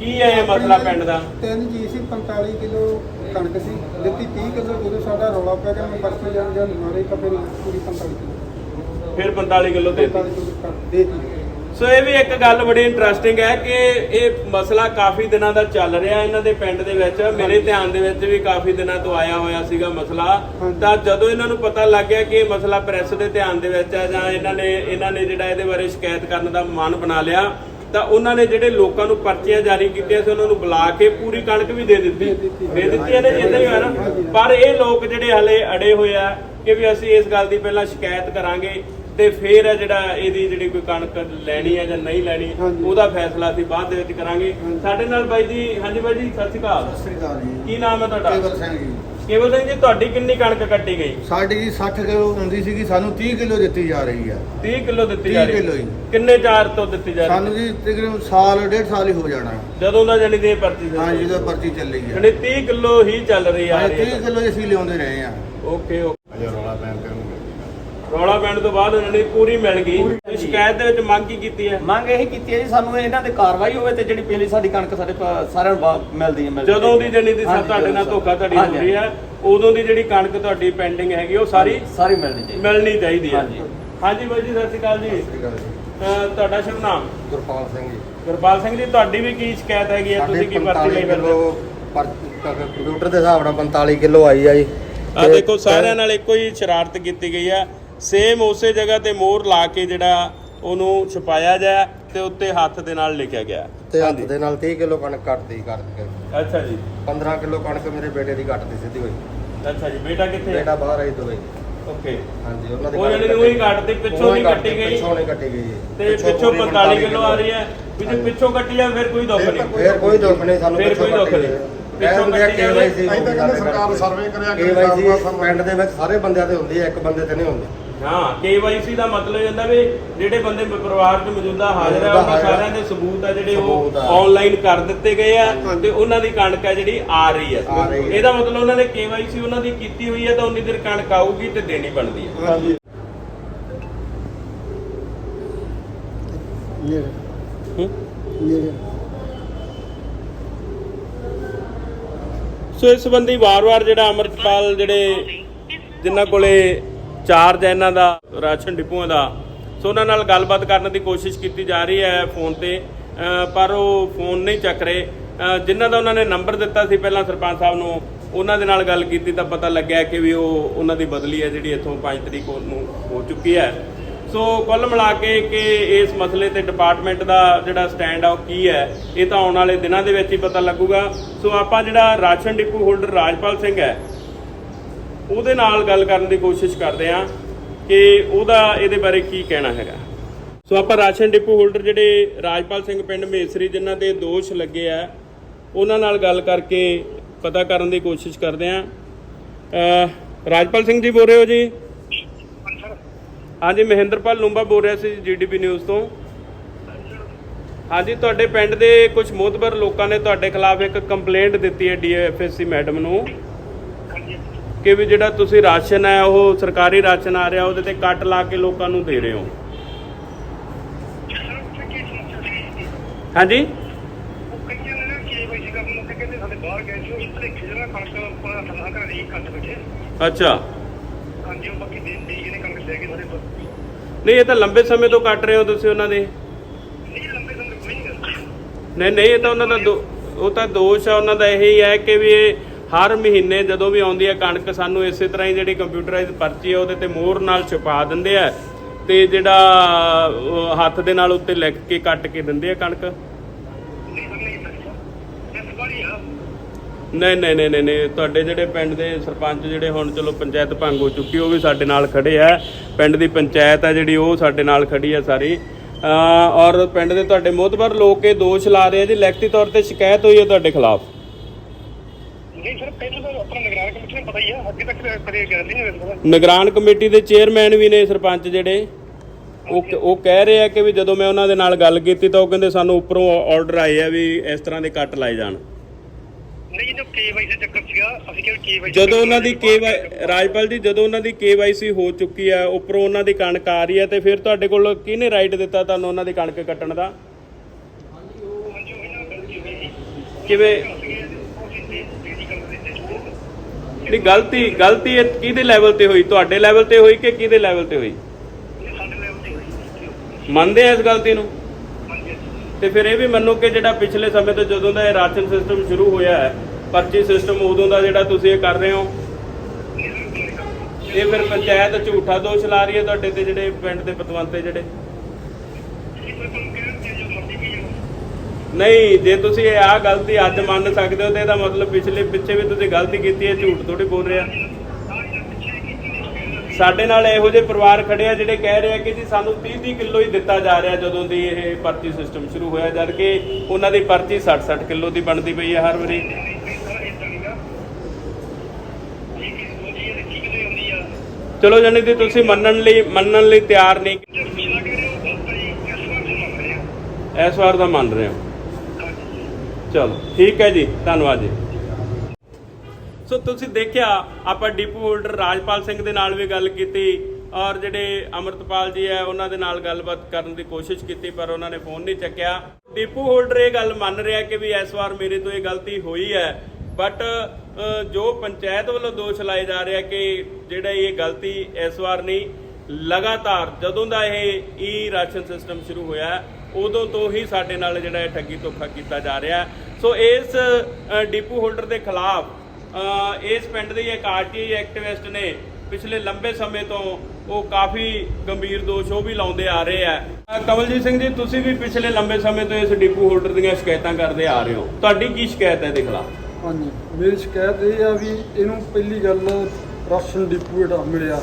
ਕੀ ਹੈ ਇਹ ਮਸਲਾ ਪਿੰਡ ਦਾ? ਤਿੰਨ ਜੀ ਸੀ 45 ਕਿਲੋ ਕਣਕ ਸੀ। ਦਿੱਤੀ 30 ਕਿਲੋ ਜਦੋਂ ਸਾਡਾ ਰੌਲਾ ਪੈ ਗਿਆ ਮੈਂ ਪਰਚੀ ਜਾਣ ਜਾਂ ਮਾਰੇ ਤਾਂ ਫਿਰ ਪੂਰੀ 45 ਕਿਲੋ। ਫਿਰ 45 ਕਿਲੋ ਦੇ 45 ਕਿਲੋ ਕਣਕ ਦੇ ਦਿੱਤੀ। ਸੋ ਇਹ ਵੀ ਇੱਕ ਗੱਲ ਬੜੀ ਇੰਟਰਸਟਿੰਗ ਹੈ ਕਿ ਇਹ ਮਸਲਾ ਕਾਫੀ ਦਿਨਾਂ ਦਾ ਚੱਲ ਰਿਹਾ ਇਹਨਾਂ ਦੇ ਪਿੰਡ ਦੇ ਵਿੱਚ। ਮੇਰੇ ਧਿਆਨ ਦੇ ਵਿੱਚ ਵੀ ਕਾਫੀ ਦਿਨਾਂ ਤੋਂ ਆਇਆ ਹੋਇਆ ਸੀਗਾ ਮਸਲਾ। ਤਾਂ ਜਦੋਂ ਇਹਨਾਂ ਨੂੰ ਪਤਾ ਲੱਗ ਗਿਆ ਕਿ ਇਹ ਮਸਲਾ ਪ੍ਰੈਸ ਦੇ ਧਿਆਨ ਦੇ ਵਿੱਚ ਹੈ ਜਾਂ ਇਹਨਾਂ ਨੇ ਇਹਨਾਂ ਨੇ ਜਿਹੜਾ ਇਹਦੇ ਬਾਰੇ ਸ਼ਿਕਾਇਤ ਕਰਨ ਦਾ ਮਨ ਬਣਾ ਲਿਆ ਤਾਂ ਉਹਨਾਂ ਨੇ ਜਿਹੜੇ ਲੋਕਾਂ ਨੂੰ ਪਰਚੀਆਂ ਜਾਰੀ ਕੀਤੀਆਂ ਸੀ ਉਹਨਾਂ ਨੂੰ ਬੁਲਾ ਕੇ ਪੂਰੀ ਕਣਕ ਵੀ ਦੇ ਦਿੱਤੀ। ਦੇ ਦਿੱਤੀ। ਦੇ ਦਿੱਤੀ ਇਹਨੇ ਜਿੱਦਾਂ ਹੀ ਹੋਇਆ ਨਾ। ਪਰ ਇਹ ਲੋਕ ਜਿਹੜੇ ਹਲੇ ਅੜੇ ਹੋਏ ਆ ਕਿ ਵੀ ਅਸੀਂ ਇਸ ਗੱਲ ਦੀ ਪਹਿਲਾਂ ਸ਼ਿਕਾਇਤ ਕਰਾਂਗੇ ਤੇ ਫਿਰ ਹੈ ਜਿਹੜਾ ਇਹਦੀ ਜਿਹੜੀ ਕੋਈ ਕਣਕ ਲੈਣੀ ਹੈ ਜਾਂ ਨਹੀਂ ਲੈਣੀ। ਉਹਦਾ ਫੈਸਲਾ ਅਸੀਂ ਬਾਅਦ ਦੇ ਵਿੱਚ ਕਰਾਂਗੇ। ਸਾਡੇ ਨਾਲ ਬਾਈ ਜੀ ਹਾਂਜੀ ਬਾਈ ਜੀ ਸਤਿ ਸ਼੍ਰੀ ਅਕਾਲ। ਸ੍ਰੀ ਅਕਾਲ ਜੀ। ਕੀ ਨਾਮ ਹੈ ਤੁਹਾਡਾ? ਕੇਵਲ ਸਿੰਘ ਜੀ ਕੇਵਲ ਸਿੰਘ ਜੀ ਤੁਹਾਡੀ ਕਿੰਨੀ ਕਣਕ ਕੱਟੀ ਗਈ? ਸਾਡੀ ਜੀ 60 ਕਿਲੋ ਹੁੰਦੀ ਸੀਗੀ ਸਾਨੂੰ 30 ਕਿਲੋ ਦਿੱਤੀ ਜਾ ਰਹੀ ਆ। 30 ਕਿਲੋ ਦਿੱਤੀ 30 ਜਾ ਰਹੀ। ਕਿੱਲੋ ਹੀ। ਕਿੰਨੇ ਚਾਰ ਤੋਂ ਦਿੱਤੀ ਜਾ ਰਹੀ? ਸਾਨੂੰ ਜੀ ਤਕਰੀਬਨ ਸਾਲ ਡੇਢ ਸਾਲ ਹੀ ਹੋ ਜਾਣਾ। ਜਦੋਂ ਦਾ ਜਾਨੀ ਦੀ ਪਰਚੀ ਹਾਂ ਜਦੋਂ ਪਰਚੀ ਚੱਲੀ ਆ। ਜਾਨੀ 30 ਕਿਲੋ ਹੀ ਚੱਲ ਰਹੀ ਆ ਹਾਂ ਰਹੀ 30 ਹੈ ਕਿਲੋ ਅਸੀਂ ਲਿਆਉਂਦੇ ਰਹੇ ਆ। Okay okay. ਅਜੇ ਰੌਲਾ ਪੈਣ ਤੇ ਰੌਲਾ ਪੈਣ ਤੋਂ ਬਾਅਦ ਉਹਨਾਂ ਨੇ ਪੂਰੀ ਮਿਲ ਗਈ। ਤੇ ਸ਼ਿਕਾਇਤ ਦੇ ਵਿੱਚ ਮੰਗ ਕੀ ਕੀਤੀ ਹੈ? ਮੰਗ ਇਹ ਕੀਤੀ ਹੈ ਜੀ ਸਾਨੂੰ ਇਹਨਾਂ ਤੇ ਕਾਰਵਾਈ ਹੋਵੇ ਤੇ ਜਿਹੜੀ ਪਹਿਲੀ ਸਾਡੀ ਕਣਕ ਸਾਡੇ ਪ- ਸਾਰਿਆਂ ਨੂੰ ਵਾ- ਮਿਲਦੀ ਹੈ ਮਿਲਦੀ ਜਦੋਂ ਦੀ। ਜਾਨੀ ਦੀ ਹਾਂਜੀ, ਤੁਹਾਡੇ ਨਾਲ ਧੋਖਾ ਧੜੀ ਹੋ ਹਾਂਜੀ, ਰਹੀ ਹੈ ਉਦੋਂ ਦੀ ਜਿਹੜੀ ਕਣਕ ਤੁਹਾਡੀ ਪੈਂਡਿੰਗ ਹੈਗੀ ਉਹ ਸਾਰੀ ਸਾਰੀ ਮਿਲਣੀ ਚਾਹੀਦੀ ਮਿਲਣੀ ਚਾਹੀਦੀ ਹੈ। ਹਾਂਜੀ। ਹਾਂਜੀ ਬਾਈ ਜੀ ਸਤਿ ਸ਼੍ਰੀ ਅਕਾਲ ਜੀ। ਅਹ ਤੁਹਾਡਾ ਸ਼ੁਭ ਨਾਮ? ਗੁਰਪਾਲ ਸਿੰਘ ਜੀ। ਗੁਰਪਾਲ ਸਿੰਘ ਜੀ ਤੁਹਾਡੀ ਵੀ ਕੀ ਸ਼ਿਕਾਇਤ ਹੈਗੀ ਹੈ? ਤੁਸੀਂ ਕੀ ਪਰਚੀ ਲਈ ਫਿਰਦੇ? ਹੋ ਕੰਪਿਊਟਰ ਦੇ ਹਿਸਾਬ ਨਾਲ 45 ਕਿਲੋ ਆਈ ਆ ਜੀ। ਆ ਦੇਖੋ ਸਾਰਿਆਂ ਨਾਲ ਇੱਕੋ ਹੀ ਸ਼ਰਾਰਤ ਕੀਤੀ ਗਈ ਹੈ ਸੇਮ ਉਸੇ ਜਗ੍ਹਾ ਤੇ ਮੋਹਰ ਲਾ ਕੇ ਜਿਹੜਾ ਉਹਨੂੰ ਛਪਾਇਆ ਜਾ ਤੇ ਉੱਤੇ ਹੱਥ ਦੇ ਨਾਲ ਲਿਖਿਆ ਗਿਆ। ਤੇ ਹੱਥ ਦੇ ਨਾਲ 30 ਕਿਲੋ ਕਣਕ ਕੱਟਦੀ ਕਰ ਕੇ। ਅੱਛਾ ਜੀ। 15 ਕਿਲੋ ਕਣਕ ਮੇਰੇ ਬੇਟੇ ਦੀ ਕੱਟਦੀ ਸਿੱਧੀ ਹੋਈ। ਅੱਛਾ ਜੀ ਬੇਟਾ ਕਿੱਥੇ ਬੇਟਾ ਬਾਹਰ ਆਈ ਦੁਬਈ। ਓਕੇ। ਹਾਂਜੀ ਉਹਨਾਂ ਦੀ ਉਹ ਜਿਹੜੀ ਉਹੀ ਕੱਟਦੀ ਪਿੱਛੋਂ ਨਹੀਂ ਕੱਟੀ ਗਈ? ਪਿੱਛੋਂ ਨਹੀਂ ਕੱਟੀ ਗਈ ਜੀ। ਤੇ ਪਿੱਛੋਂ ਪੂਰੀ 45 ਕਿਲੋ ਆ ਰਹੀ ਹੈ? ਵੀ ਜੇ ਪਿੱਛੋਂ ਕੱਟੀ ਜਾ ਫਿਰ ਕੋਈ ਦੁੱਖ ਨਹੀਂ। ਫੇਰ ਕੋਈ ਦੁੱਖ ਨਹੀਂ ਸਾਨੂੰ ਫਿਰ ਕੋਈ ਦੁੱਖ ਨਹੀਂ। ਪਿੱਛੋਂ ਕੱਟੀ। KYC ਅਸੀਂ ਤਾਂ ਕਹਿੰਦੇ ਸਰਕਾਰ ਸਰਵੇ ਕਰਿਆ ਦਸ-ਦਸ ਪਿੰਡ ਦੇ ਵਿੱਚ ਸਾਰੇ ਬੰਦਿਆਂ ਤੇ ਹੁੰਦੀ ਹੈ ਇੱਕ ਬੰਦੇ ਤੇ ਨਹੀਂ ਹੁੰਦੀ। ਹਾਂ KYC ਦਾ ਮਤਲਬ ਇਹ ਹੁੰਦਾ ਵੀ ਜਿਹੜੇ ਬੰਦੇ ਪਰਿਵਾਰ 'ਚ ਮੌਜੂਦਾ ਹਾਜ਼ਰ ਆ ਉਹਨਾਂ ਆ। ਸਾਰਿਆਂ ਦੇ ਸਬੂਤ ਆ ਜਿਹੜੇ ਉਹ ਆ। ਆਨਲਾਈਨ ਕਰ ਦਿੱਤੇ ਗਏ ਆ ਤੇ ਉਹਨਾਂ ਦੀ ਕਣਕ ਆ ਜਿਹੜੀ ਆ ਰਹੀ ਆ ਆ। ਇਹਦਾ ਮਤਲਬ ਉਹਨਾਂ ਨੇ KYC ਉਹਨਾਂ ਦੀ ਕੀਤੀ ਹੋਈ ਹੈ ਤਾਂ ਉਨੀ ਦੇਰ ਕਣਕ ਆਊਗੀ ਤੇ ਦੇਣੀ ਬਣਦੀ ਹੈ ਹਾਂਜੀ ਹੂੰ? ਸੋ ਇਸ ਸੰਬੰਧੀ ਵਾਰ-ਵਾਰ ਜਿਹੜਾ ਅਮਰਤਪਾਲ ਜਿਹੜੇ ਜਿਨ੍ਹਾਂ ਕੋਲੇ ਚਾਰਜ ਹੈ ਇਹਨਾਂ ਦਾ, ਰਾਸ਼ਨ ਡਿਪੂਆਂ ਦਾ। ਸੋ ਉਹਨਾਂ ਨਾਲ ਗੱਲਬਾਤ ਕਰਨ ਦੀ ਕੋਸ਼ਿਸ਼ ਕੀਤੀ ਜਾ ਰਹੀ ਹੈ ਫੋਨ ਤੇ। ਪਰ ਉਹ ਫੋਨ ਨਹੀਂ ਚੱਕ ਰਹੇ। ਜਿਨ੍ਹਾਂ ਦਾ ਉਹਨਾਂ ਨੇ ਨੰਬਰ ਦਿੱਤਾ ਸੀ ਪਹਿਲਾਂ ਸਰਪੰਚ ਸਾਹਿਬ ਨੂੰ, ਉਹਨਾਂ ਦੇ ਨਾਲ ਗੱਲ ਕੀਤੀ ਤਾਂ ਪਤਾ ਲੱਗਿਆ ਕਿ ਵੀ ਉਹ ਉਹਨਾਂ ਦੀ ਬਦਲੀ ਹੈ ਜਿਹੜੀ ਇੱਥੋਂ 5 ਤਰੀਕ ਨੂੰ ਹੋ ਚੁੱਕੀ ਹੈ। ਸੋ ਕੁੱਲ ਮਿਲਾ ਕੇ ਕਿ ਇਸ ਮਸਲੇ ਤੇ ਡਿਪਾਰਟਮੈਂਟ ਦਾ ਜਿਹੜਾ ਸਟੈਂਡ ਆ ਉਹ ਕੀ ਹੈ, ਇਹ ਤਾਂ ਆਉਣ ਵਾਲੇ ਦਿਨਾਂ ਦੇ ਵਿੱਚ ਹੀ ਪਤਾ ਲੱਗੂਗਾ। ਸੋ ਆਪਾਂ ਜਿਹੜਾ ration depot holder Rajpal Singh ਹੈ ਉਹਦੇ ਨਾਲ ਗੱਲ ਕਰਨ ਦੀ ਕੋਸ਼ਿਸ਼ ਕਰਦੇ ਹਾਂ ਕਿ ਉਹਦਾ ਇਹਦੇ ਬਾਰੇ ਕੀ ਕਹਿਣਾ ਹੈਗਾ। ਸੋ ਆਪਾਂ ਰਾਸ਼ਨ ਡਿਪੂ ਹੋਲਡਰ ਜਿਹੜੇ ਰਾਜਪਾਲ ਸਿੰਘ ਪਿੰਡ ਮੇਸਰੀ, ਜਿਨ੍ਹਾਂ ਦੇ ਦੋਸ਼ ਲੱਗੇ ਆ, ਉਹਨਾਂ ਨਾਲ ਗੱਲ ਕਰਕੇ ਪਤਾ ਕਰਨ ਦੀ ਕੋਸ਼ਿਸ਼ ਕਰਦੇ ਹਾਂ। ਰਾਜਪਾਲ ਸਿੰਘ ਜੀ, ਬੋਲ ਰਹੇ ਹੋ ਜੀ? ਹਾਂਜੀ, ਮਹਿੰਦਰਪਾਲ ਲੂੰਬਾ ਬੋਲ ਰਿਹਾ ਸੀ ਜੀਡੀਪੀ ਨਿਊਜ਼ ਤੋਂ। ਹਾਂਜੀ, ਤੁਹਾਡੇ ਪਿੰਡ ਦੇ ਕੁਝ ਮੋਤਬਰ ਲੋਕਾਂ ਨੇ ਤੁਹਾਡੇ ਖਿਲਾਫ ਇੱਕ ਕੰਪਲੇਂਟ ਦਿੱਤੀ ਹੈ ਡੀਐਫਐਸਸੀ ਮੈਡਮ ਨੂੰ। ਕਿ ਵੀ ਜਿਹੜਾ ਤੁਸੀਂ ਰਾਸ਼ਨ ਹੈ, ਉਹ ਸਰਕਾਰੀ ਰਾਸ਼ਨ ਆ ਰਿਹਾ, ਉਹਦੇ ਤੇ ਕੱਟ ਲਾ ਕੇ ਲੋਕਾਂ ਨੂੰ ਦੇ ਰਹੇ ਹੋ। ਹਾਂਜੀ? ਅੱਛਾ। ਨਹੀਂ, ਇਹ ਤਾਂ ਲੰਬੇ ਸਮੇਂ ਤੋਂ ਕੱਟ ਰਹੇ ਹੋ ਤੁਸੀਂ ਉਹਨਾਂ ਦੇ। ਨਹੀਂ ਨਹੀਂ, ਇਹ ਤਾਂ ਉਹਨਾਂ ਦਾ ਉਹ ਤਾਂ ਦੋਸ਼ ਆ, ਉਹਨਾਂ ਦਾ ਇਹੀ ਹੈ ਕਿ ਵੀ ਇਹ ਹਰ ਮਹੀਨੇ ਜਦੋਂ ਵੀ ਆਉਂਦੀ ਹੈ ਕਣਕ, ਸਾਨੂੰ ਇਸੇ ਤਰ੍ਹਾਂ ਹੀ ਜਿਹੜੀ ਕੰਪਿਊਟਰਾਈਜ਼ ਪਰਚੀ ਹੈ, ਉਹਦੇ ਤੇ ਮੋਹਰ ਨਾਲ ਛਪਾ ਦਿੰਦੇ ਆ ਤੇ ਜਿਹੜਾ ਹੱਥ ਦੇ ਨਾਲ ਉੱਤੇ ਲਿਖ ਕੇ ਕੱਟ ਕੇ ਦਿੰਦੇ ਆ ਕਣਕ। ਨਹੀਂ ਨਹੀਂ ਨਹੀਂ ਨਹੀਂ ਨਹੀਂ, ਤੁਹਾਡੇ ਜਿਹੜੇ ਪਿੰਡ ਦੇ ਸਰਪੰਚ ਜਿਹੜੇ ਹੁਣ ਚਲੋ ਪੰਚਾਇਤ ਭੰਗ ਹੋ ਚੁੱਕੀ, ਉਹ ਵੀ ਸਾਡੇ ਨਾਲ ਖੜੇ ਆ। ਪਿੰਡ ਦੀ ਪੰਚਾਇਤ ਆ ਜਿਹੜੀ, ਉਹ ਸਾਡੇ ਨਾਲ ਖੜੀ ਆ ਸਾਰੀ। ਔਰ ਪਿੰਡ ਦੇ ਤੁਹਾਡੇ ਮੋਤਬਰ ਲੋਕ ਇਹ ਦੋਸ਼ ਲਾ ਰਹੇ ਆ ਜੀ, ਲਿਖਤੀ ਤੌਰ ਤੇ ਸ਼ਿਕਾਇਤ ਹੋਈ ਹੈ ਤੁਹਾਡੇ ਖਿਲਾਫ। ਨਹੀਂ ਸਰ ਪਹਿਲਾਂ ਤਾਂ ਆਪਣਾ ਨਿਗਰਾਨ ਕਮੇਟੀ ਨੂੰ ਪਤਾ ਹੀ ਆ ਅੱਗੇ ਤੱਕ ਕਦੇ ਗੱਲ ਨਹੀਂ ਹੋਈ ਪਤਾ ਨਿਗਰਾਨ ਕਮੇਟੀ ਦੇ ਚੇਅਰਮੈਨ ਵੀ ਨੇ ਸਰਪੰਚ ਜਿਹੜੇ ਉਹ ਉਹ ਕਹਿ ਰਹੇ ਆ ਕਿ ਵੀ ਜਦੋਂ ਮੈਂ ਉਹਨਾਂ ਦੇ ਨਾਲ ਗੱਲ ਕੀਤੀ ਤਾਂ ਉਹ ਕਹਿੰਦੇ ਸਾਨੂੰ ਉੱਪਰੋਂ ਆਰਡਰ ਆਏ ਆ ਵੀ ਇਸ ਤਰ੍ਹਾਂ ਦੇ ਕੱਟ ਲਾਏ ਜਾਣ। ਨਹੀਂ ਜੋ ਕੇਵਾਈਸੀ ਚੱਕਰ ਸੀਗਾ ਅਸੀਂ ਕਿਹਾ ਕੇਵਾਈਸੀ ਜਦੋਂ ਉਹਨਾਂ ਦੀ ਕੇਵਾਈ ਰਾਜਪਾਲ ਜੀ ਜਦੋਂ ਉਹਨਾਂ ਦੀ ਕੇਵਾਈਸੀ ਹੋ ਚੁੱਕੀ ਆ ਉੱਪਰੋਂ ਉਹਨਾਂ ਦੀ ਕਣਕ ਆ ਰਹੀ ਹੈ ਤੇ ਫਿਰ ਤੁਹਾਡੇ ਕੋਲ ਕਿਹਨੇ ਰਾਈਟ ਦਿੱਤਾ ਤੁਹਾਨੂੰ ਉਹਨਾਂ ਦੀ ਕਣਕ ਕੱਟਣ ਦਾ? ਕਿਵੇਂ ਅਸੀਂ ਤੇ ਜਿਹੜੀ ਗੱਲ ਦੇ ਦਿੱਤੇ ਨਹੀਂ, ਗਲਤੀ ਗਲਤੀ ਇਹ ਕਿਹਦੇ ਲੈਵਲ ਤੇ ਹੋਈ? ਤੁਹਾਡੇ ਲੈਵਲ ਤੇ ਹੋਈ ਕਿ ਕਿਹਦੇ ਲੈਵਲ ਤੇ ਹੋਈ? ਮੰਨਦੇ ਆ ਇਸ ਗਲਤੀ ਨੂੰ? ਤੇ ਫਿਰ ਇਹ ਵੀ ਮੰਨੋ ਕਿ ਜਿਹੜਾ ਪਿਛਲੇ ਸਮੇਂ ਤੋਂ ਜਦੋਂ ਦਾ ਇਹ ਰਾਸ਼ਨ ਸਿਸਟਮ ਸ਼ੁਰੂ ਹੋਇਆ ਹੈ, ਪਰਚੀ ਸਿਸਟਮ ਉਦੋਂ ਦਾ ਜਿਹੜਾ ਤੁਸੀਂ ਇਹ ਕਰ ਰਹੇ ਹੋ? ਇਹ ਫਿਰ ਪੰਚਾਇਤ ਝੂਠਾ ਦੋਸ਼ ਲਾ ਰਹੀ ਹੈ ਤੁਹਾਡੇ ਤੇ ਜਿਹੜੇ ਪਿੰਡ ਦੇ ਪਤਵੰਤੇ ਜਿਹੜੇ ਇਹ ਪਰ ਤੁਹਾਨੂੰ ਕਹਿੰਦੇ ਜੋ ਮਰਜ਼ੀ ਕੀ ਹੋ ਨਹੀਂ, ਜੇ ਤੁਸੀਂ ਇਹ ਆ ਗਲਤੀ ਅੱਜ ਮੰਨ ਸਕਦੇ ਹੋ ਤੇ ਇਹਦਾ ਮਤਲਬ ਪਿਛਲੇ ਪਿੱਛੇ ਵੀ ਤੁਸੀਂ ਗਲਤੀ ਕੀਤੀ ਹੈ, ਝੂਠ ਥੋੜੀ ਬੋਲ ਰਿਹਾ। ਸਾਡੇ ਨਾਲ ਇਹੋ ਜਿਹੇ ਪਰਿਵਾਰ ਖੜੇ ਆ ਜਿਹੜੇ ਕਹਿ ਰਹੇ ਆ ਕਿ ਜੀ ਸਾਨੂੰ 30 30 ਕਿਲੋ ਹੀ ਦਿੱਤਾ ਜਾ ਰਿਹਾ ਜਦੋਂ ਦੀ ਇਹ ਪਰਚੀ ਸਿਸਟਮ ਸ਼ੁਰੂ ਹੋਇਆ ਜਦ ਕਿ ਉਹਨਾਂ ਦੀ ਪਰਚੀ 60 60 ਕਿਲੋ ਦੀ ਬਣਦੀ ਪਈ ਹੈ ਹਰ ਵਾਰੀ। ਚਲੋ ਜਾਨੀ ਕਿ ਤੁਸੀਂ ਮੰਨਣ ਲਈ ਮੰਨਣ ਲਈ ਤਿਆਰ ਨਹੀਂ। ਇਸ ਵਾਰ ਜੀ ਮੰਨ ਰਹੇ ਦਾ ਮੰਨ ਰਹੇ ਹੋ। ਚਲੋ, ਠੀਕ ਹੈ ਜੀ, ਧੰਨਵਾਦ ਜੀ। ਸੋ ਤੁਸੀਂ ਦੇਖਿਆ, ਆਪਾਂ ਡਿਪੂ ਹੋਲਡਰ ਰਾਜਪਾਲ ਸਿੰਘ ਦੇ ਨਾਲ ਵੀ ਗੱਲ ਕੀਤੀ ਔਰ ਜਿਹੜੇ ਅਮਰਤਪਾਲ ਜੀ ਹੈ, ਉਹਨਾਂ ਦੇ ਨਾਲ ਗੱਲਬਾਤ ਕਰਨ ਦੀ ਕੋਸ਼ਿਸ਼ ਕੀਤੀ, ਪਰ ਉਹਨਾਂ ਨੇ ਫੋਨ ਨਹੀਂ ਚੱਕਿਆ। ਡਿਪੂ ਹੋਲਡਰ ਇਹ ਗੱਲ ਮੰਨ ਰਿਹਾ ਕਿ ਵੀ ਇਸ ਵਾਰ ਮੇਰੇ ਤੋਂ ਇਹ ਗਲਤੀ ਹੋਈ ਹੈ ਬਟ ਜੋ ਪੰਚਾਇਤ ਵੱਲੋਂ ਦੋਸ਼ ਲਾਏ ਜਾ ਰਿਹਾ ਕਿ ਜਿਹੜਾ ਇਹ ਗਲਤੀ ਇਸ ਵਾਰ ਨਹੀਂ, ਲਗਾਤਾਰ ਜਦੋਂ ਦਾ ਇਹ ਈ ਰਾਸ਼ਨ ਸਿਸਟਮ ਸ਼ੁਰੂ ਹੋਇਆ ਉਦੋਂ ਤੋਂ ਹੀ ਸਾਡੇ ਨਾਲ ਜਿਹੜਾ ਇਹ ਠੱਗੀ ਧੋਖਾ ਕੀਤਾ ਜਾ ਰਿਹਾ। ਸੋ ਇਸ ਡਿਪੂ ਹੋਲਡਰ ਦੇ ਖਿਲਾਫ ਇਸ ਪਿੰਡ ਦੇ ਇੱਕ ਆਰਟੀਆਈ ਐਕਟਿਵਿਸਟ ਨੇ ਪਿਛਲੇ ਲੰਬੇ ਸਮੇਂ ਤੋਂ ਉਹ ਕਾਫੀ ਗੰਭੀਰ ਦੋਸ਼ ਉਹ ਵੀ ਲਾਉਂਦੇ ਆ ਰਹੇ ਆ। ਕਮਲਜੀਤ ਸਿੰਘ ਜੀ ਤੁਸੀਂ ਵੀ ਪਿਛਲੇ ਲੰਬੇ ਸਮੇਂ ਤੋਂ ਇਸ ਡਿਪੂ ਹੋਲਡਰ ਦੀਆਂ ਸ਼ਿਕਾਇਤਾਂ ਕਰਦੇ ਆ ਰਹੇ ਹੋ। ਤੁਹਾਡੀ ਕੀ ਸ਼ਿਕਾਇਤ ਹੈ ਇਹਦੇ ਖਿਲਾਫ? ਹਾਂਜੀ। ਮੇਰੀ ਸ਼ਿਕਾਇਤ ਇਹ ਆ ਵੀ ਇਹਨੂੰ ਪਹਿਲੀ ਗੱਲ ਰਾਸ਼ਨ ਡਿਪੂ ਜਿਹੜਾ ਮਿਲਿਆ।